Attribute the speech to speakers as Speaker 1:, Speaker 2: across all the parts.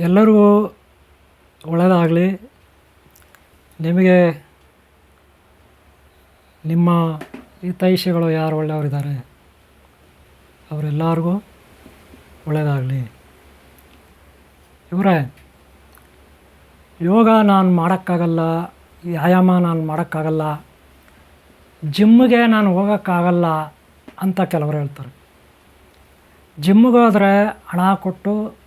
Speaker 1: ಎಲ್ಲರಿಗೂ ಒಳ್ಳೆಯದಾಗಲಿ. ನಿಮಗೆ ನಿಮ್ಮ ಹಿತೈಷಿಗಳು ಯಾರು ಒಳ್ಳೆಯವರಿದ್ದಾರೆ? ಅವರೆಲ್ಲರಿಗೂ ಒಳ್ಳೆಯದಾಗಲಿ. ಇವರೇ, ಯೋಗ ನಾನು ಮಾಡೋಕ್ಕಾಗಲ್ಲ, ವ್ಯಾಯಾಮ ನಾನು ಮಾಡೋಕ್ಕಾಗಲ್ಲ, ಜಿಮ್ಗೆ ನಾನು ಹೋಗೋಕ್ಕಾಗಲ್ಲ ಅಂತ ಕೆಲವರು ಹೇಳ್ತಾರೆ. ಜಿಮ್ಗೆ ಹಣ ಕೊಟ್ಟು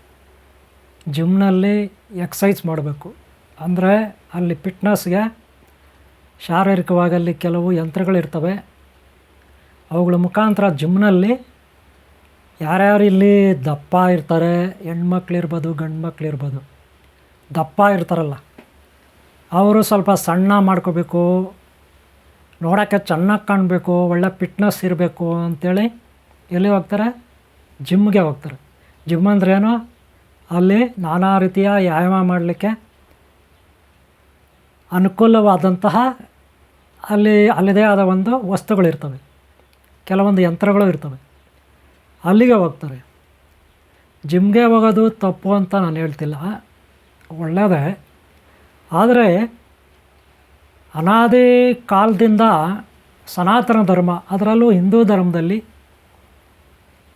Speaker 1: ಜಿಮ್ನಲ್ಲಿ ಎಕ್ಸಸೈಸ್ ಮಾಡಬೇಕು. ಅಂದರೆ ಅಲ್ಲಿ ಫಿಟ್ನೆಸ್ಗೆ ಶಾರೀರಿಕವಾಗಿ ಅಲ್ಲಿ ಕೆಲವು ಯಂತ್ರಗಳಿರ್ತವೆ. ಅವುಗಳ ಮುಖಾಂತರ ಜಿಮ್ನಲ್ಲಿ ಯಾರ್ಯಾರು ಇಲ್ಲಿ ದಪ್ಪ ಇರ್ತಾರೆ, ಹೆಣ್ಮಕ್ಳಿರ್ಬೋದು ಗಂಡು ಮಕ್ಳಿರ್ಬೋದು ದಪ್ಪ ಇರ್ತಾರಲ್ಲ, ಅವರು ಸ್ವಲ್ಪ ಸಣ್ಣ ಮಾಡ್ಕೋಬೇಕು, ನೋಡೋಕ್ಕೆ ಚೆನ್ನಾಗಿ ಕಾಣಬೇಕು, ಒಳ್ಳೆ ಫಿಟ್ನೆಸ್ ಇರಬೇಕು ಅಂಥೇಳಿ ಎಲ್ಲಿ ಹೋಗ್ತಾರೆ? ಜಿಮ್ಗೆ ಹೋಗ್ತಾರೆ. ಜಿಮ್ ಅಂದ್ರೇನು ಅಲ್ಲಿ ನಾನಾ ರೀತಿಯ ವ್ಯಾಯಾಮ ಮಾಡಲಿಕ್ಕೆ ಅನುಕೂಲವಾದಂತಹ ಅಲ್ಲಿ ಅಲ್ಲದೇ ಆದ ಒಂದು ವಸ್ತುಗಳಿರ್ತವೆ. ಕೆಲವೊಂದು ಯಂತ್ರಗಳು ಇರ್ತವೆ. ಅಲ್ಲಿಗೆ ಹೋಗ್ತಾರೆ. ಜಿಮ್ಗೆ ಹೋಗೋದು ತಪ್ಪು ಅಂತ ನಾನು ಹೇಳ್ತಿಲ್ಲ. ಒಳ್ಳೆಯದೇ ಆದರೆ ಅನಾದಿ ಕಾಲದಿಂದ ಸನಾತನ ಧರ್ಮ, ಅದರಲ್ಲೂ ಹಿಂದೂ ಧರ್ಮದಲ್ಲಿ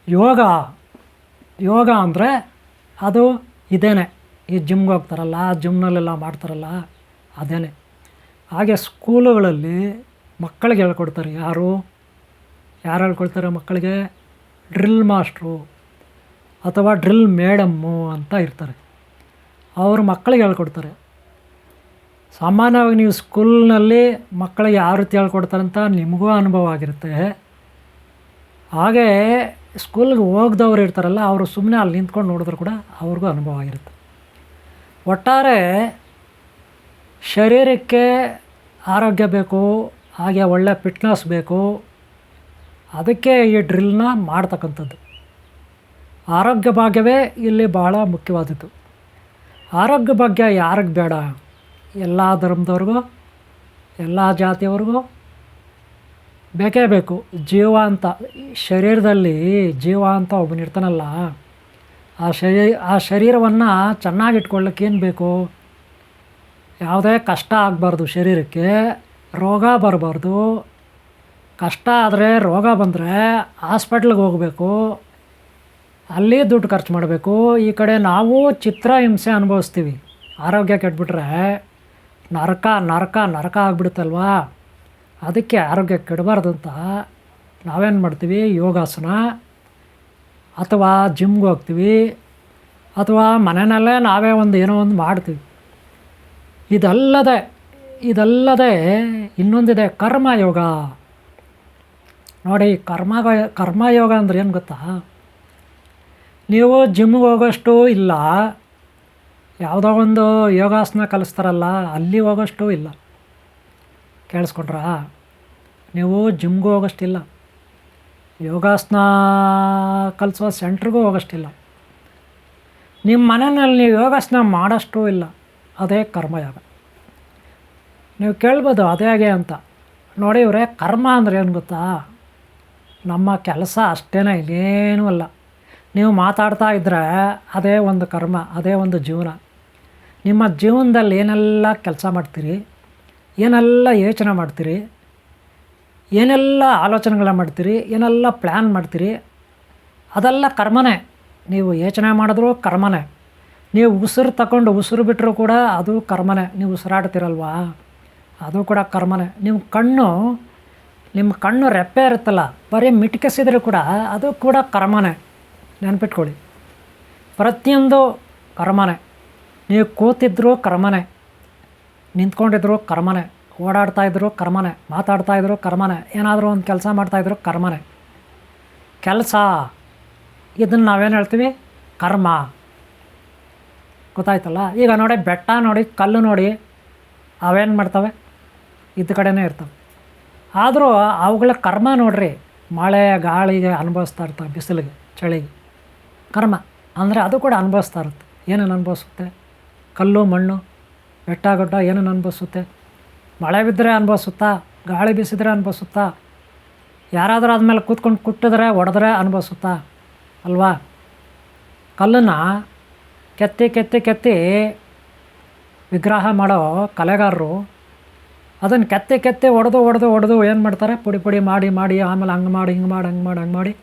Speaker 1: ಯೋಗ ಯೋಗ ಅಂದರೆ ಅದು ಇದೇನೆ. ಈ ಜಿಮ್ಗೆ ಹೋಗ್ತಾರಲ್ಲ ಜಿಮ್ನಲ್ಲೆಲ್ಲ ಮಾಡ್ತಾರಲ್ಲ, ಅದೇನೆ. ಹಾಗೆ ಸ್ಕೂಲುಗಳಲ್ಲಿ ಮಕ್ಕಳಿಗೆ ಹೇಳ್ಕೊಡ್ತಾರೆ ಯಾರು? ಯಾರು ಹೇಳ್ಕೊಡ್ತಾರೆ ಮಕ್ಕಳಿಗೆ? ಡ್ರಿಲ್ ಮಾಸ್ಟ್ರು ಅಥವಾ ಡ್ರಿಲ್ ಮೇಡಮ್ಮು ಅಂತ ಇರ್ತಾರೆ. ಅವರು ಮಕ್ಕಳಿಗೆ ಹೇಳ್ಕೊಡ್ತಾರೆ. ಸಾಮಾನ್ಯವಾಗಿ ನೀವು ಸ್ಕೂಲ್ನಲ್ಲಿ ಮಕ್ಕಳಿಗೆ ಯಾವ ರೀತಿ ಹೇಳ್ಕೊಡ್ತಾರೆ ಅಂತ ನಿಮಗೂ ಅನುಭವ ಆಗಿರುತ್ತೆ. ಹಾಗೆ ಸ್ಕೂಲ್ಗೆ ಹೋಗ್ದವ್ರು ಇರ್ತಾರಲ್ಲ, ಅವರು ಸುಮ್ಮನೆ ಅಲ್ಲಿ ನಿಂತ್ಕೊಂಡು ನೋಡಿದ್ರು ಕೂಡ ಅವ್ರಿಗೂ ಅನುಭವ ಆಗಿರುತ್ತೆ. ಒಟ್ಟಾರೆ ಶರೀರಕ್ಕೆ ಆರೋಗ್ಯ ಬೇಕು, ಹಾಗೆ ಒಳ್ಳೆ ಫಿಟ್ನೆಸ್ ಬೇಕು, ಅದಕ್ಕೆ ಈ ಡ್ರಿಲ್ನ ಮಾಡ್ತಕ್ಕಂಥದ್ದು. ಆರೋಗ್ಯ ಭಾಗ್ಯವೇ ಇಲ್ಲಿ ಭಾಳ ಮುಖ್ಯವಾದದ್ದು. ಆರೋಗ್ಯ ಭಾಗ್ಯ ಯಾರಿಗೆ ಬೇಡ? ಎಲ್ಲ ಧರ್ಮದವ್ರಿಗೂ, ಎಲ್ಲ ಜಾತಿಯವ್ರಿಗೂ ಬೇಕೇ ಬೇಕು ಜೀವ ಅಂತ ಶರೀರದಲ್ಲಿ ಜೀವ ಅಂತ ಒಬ್ಬನಿರ್ತಾನಲ್ಲ ಆ ಶರೀ, ಆ ಶರೀರವನ್ನು ಚೆನ್ನಾಗಿ ಇಟ್ಕೊಳ್ಳೋಕೆ ಏನು ಬೇಕು? ಯಾವುದೇ ಕಷ್ಟ ಆಗಬಾರ್ದು ಶರೀರಕ್ಕೆ, ರೋಗ ಬರಬಾರ್ದು. ಕಷ್ಟ ಆದರೆ ರೋಗ ಬಂದರೆ ಹಾಸ್ಪಿಟ್ಲಿಗೆ ಹೋಗಬೇಕು. ಅಲ್ಲಿ ದುಡ್ಡು ಖರ್ಚು ಮಾಡಬೇಕು. ಈ ಕಡೆ ನಾವು ಚಿತ್ರ ಹಿಂಸೆ ಅನುಭವಿಸ್ತೀವಿ. ಆರೋಗ್ಯ ಕೆಟ್ಬಿಟ್ರೆ ನರಕ ನರಕ ನರಕ ಆಗಿಬಿಡುತ್ತಲ್ವಾ? ಅದಕ್ಕೆ ಆರೋಗ್ಯ ಕೆಡಬಾರ್ದಂತ ನಾವೇನು ಮಾಡ್ತೀವಿ? ಯೋಗಾಸನ, ಅಥವಾ ಜಿಮ್ಗೆ ಹೋಗ್ತೀವಿ, ಅಥವಾ ಮನೆಯಲ್ಲೇ ನಾವೇ ಒಂದು ಏನೋ ಒಂದು ಮಾಡ್ತೀವಿ. ಇದಲ್ಲದೆ ಇದಲ್ಲದೆ ಇನ್ನೊಂದಿದೆ ಕರ್ಮಯೋಗ. ನೋಡಿ ಕರ್ಮ ಕರ್ಮಯೋಗ ಅಂದ್ರೆ ಏನು ಗೊತ್ತಾ? ನೀವು ಜಿಮ್ಗೆ ಹೋಗೋಷ್ಟು ಇಲ್ಲ. ಯಾವುದೋ ಒಂದು ಯೋಗಾಸನ ಕಲಿಸ್ತಾರಲ್ಲ, ಅಲ್ಲಿ ಹೋಗೋಷ್ಟು ಇಲ್ಲ. ಕೇಳಿಸ್ಕೊಂಡ್ರಾ? ನೀವು ಜಿಮ್ಗೂ ಹೋಗೋಷ್ಟಿಲ್ಲ. ಯೋಗಾಸನ ಕಲಿಸುವ ಸೆಂಟ್ರಿಗೂ ಹೋಗೋಷ್ಟಿಲ್ಲ. ನಿಮ್ಮ ಮನೆಯಲ್ಲಿ ನೀವು ಯೋಗಾಸನ ಮಾಡೋಷ್ಟು ಇಲ್ಲ. ಅದೇ ಕರ್ಮಯೋಗ. ನೀವು ಕೇಳ್ಬೋದು ಅದೇ ಹಾಗೆ ಅಂತ. ನೋಡಿ ಇವರೇ, ಕರ್ಮ ಅಂದರೆ ಏನು ಗೊತ್ತಾ? ನಮ್ಮ ಕೆಲಸ ಅಷ್ಟೇ ಇಲ್ಲೇನೂ ಅಲ್ಲ. ನೀವು ಮಾತಾಡ್ತಾ ಇದ್ದರೆ ಅದೇ ಒಂದು ಕರ್ಮ, ಅದೇ ಒಂದು ಜೀವನ. ನಿಮ್ಮ ಜೀವನದಲ್ಲಿ ಏನೆಲ್ಲ ಕೆಲಸ ಮಾಡ್ತೀರಿ? ಏನೆಲ್ಲ ಯೋಚನೆ ಮಾಡ್ತೀರಿ? ಏನೆಲ್ಲ ಆಲೋಚನೆಗಳನ್ನ ಮಾಡ್ತೀರಿ? ಏನೆಲ್ಲ ಪ್ಲ್ಯಾನ್ ಮಾಡ್ತೀರಿ? ಅದೆಲ್ಲ ಕರ್ಮನೇ. ನೀವು ಯೋಚನೆ ಮಾಡಿದ್ರೂ ಕರ್ಮನೇ. ನೀವು ಉಸಿರು ತಗೊಂಡು ಉಸಿರು ಬಿಟ್ಟರೂ ಕೂಡ ಅದು ಕರ್ಮನೇ. ನೀವು ಉಸಿರಾಡ್ತಿರಲ್ವಾ? ಅದು ಕೂಡ ಕರ್ಮನೇ. ನಿಮ್ಮ ಕಣ್ಣು ನಿಮ್ಮ ಕಣ್ಣು ರೆಪ್ಪೆ ಇರುತ್ತಲ್ಲ, ಬರೀ ಮಿಟ್ಕಿಸಿದ್ರೂ ಕೂಡ ಅದು ಕೂಡ ಕರ್ಮನೇ. ನೆನ್ಪಿಟ್ಕೊಳ್ಳಿ. ಪ್ರತಿಯೊಂದು ಕರ್ಮನೇ. ನೀವು ಕೂತಿದ್ರೂ ಕರ್ಮನೇ. ನಿಂತ್ಕೊಂಡಿದ್ರು ಕರ್ಮನೇ. ಓಡಾಡ್ತಾಯಿದ್ರು ಕರ್ಮನೇ ಮಾತಾಡ್ತಾಯಿದ್ರು ಕರ್ಮನೇ, ಏನಾದರೂ ಒಂದು ಕೆಲಸ ಮಾಡ್ತಾಯಿದ್ರು ಕರ್ಮನೇ. ಕೆಲಸ, ಇದನ್ನು ನಾವೇನು ಹೇಳ್ತೀವಿ? ಕರ್ಮ. ಗೊತ್ತಾಯ್ತಲ್ಲ? ಈಗ ನೋಡಿ, ಬೆಟ್ಟ ನೋಡಿ, ಕಲ್ಲು ನೋಡಿ, ಅವೇನು ಮಾಡ್ತವೆ? ಇದ್ದ ಕಡೆನೇ ಇರ್ತವೆ. ಆದರೂ ಅವುಗಳ ಕರ್ಮ ನೋಡ್ರಿ, ಮಳೆ, ಗಾಳಿಗೆ ಅನುಭವಿಸ್ತಾ ಇರ್ತವೆ ಬಿಸಿಲಿಗೆ, ಚಳಿಗೆ. ಕರ್ಮ, ಅಂದರೆ ಅದು ಕೂಡ ಅನುಭವಿಸ್ತಾ ಇರುತ್ತೆ. ಏನೇನು ಅನುಭವಿಸುತ್ತೆ? ಕಲ್ಲು, ಮಣ್ಣು, ಬೆಟ್ಟ, ಗುಡ್ಡ ಏನೇನು ಅನುಭವಿಸುತ್ತೆ? ಮಳೆ ಬಿದ್ದರೆ ಅನುಭವಿಸುತ್ತಾ, ಗಾಳಿ ಬೀಸಿದ್ರೆ ಅನುಭವಿಸುತ್ತಾ, ಯಾರಾದರೂ ಆದಮೇಲೆ ಕೂತ್ಕೊಂಡು ಕುಟ್ಟಿದ್ರೆ, ಒಡೆದ್ರೆ ಅನುಭವಿಸುತ್ತಾ ಅಲ್ವಾ? ಕಲ್ಲನ್ನು ಕೆತ್ತಿ ಕೆತ್ತಿ ಕೆತ್ತಿ ವಿಗ್ರಹ ಮಾಡೋ ಕಲೆಗಾರರು ಅದನ್ನು ಕೆತ್ತಿ ಕೆತ್ತಿ ಒಡೆದು ಒಡೆದು ಒಡೆದು ಏನು ಮಾಡ್ತಾರೆ? ಪುಡಿ ಪುಡಿ ಮಾಡಿ ಮಾಡಿ, ಆಮೇಲೆ ಹಂಗೆ ಮಾಡಿ, ಹಿಂಗೆ ಮಾಡಿ, ಹಂಗೆ ಮಾಡಿ ಹಂಗೆ ಮಾಡಿ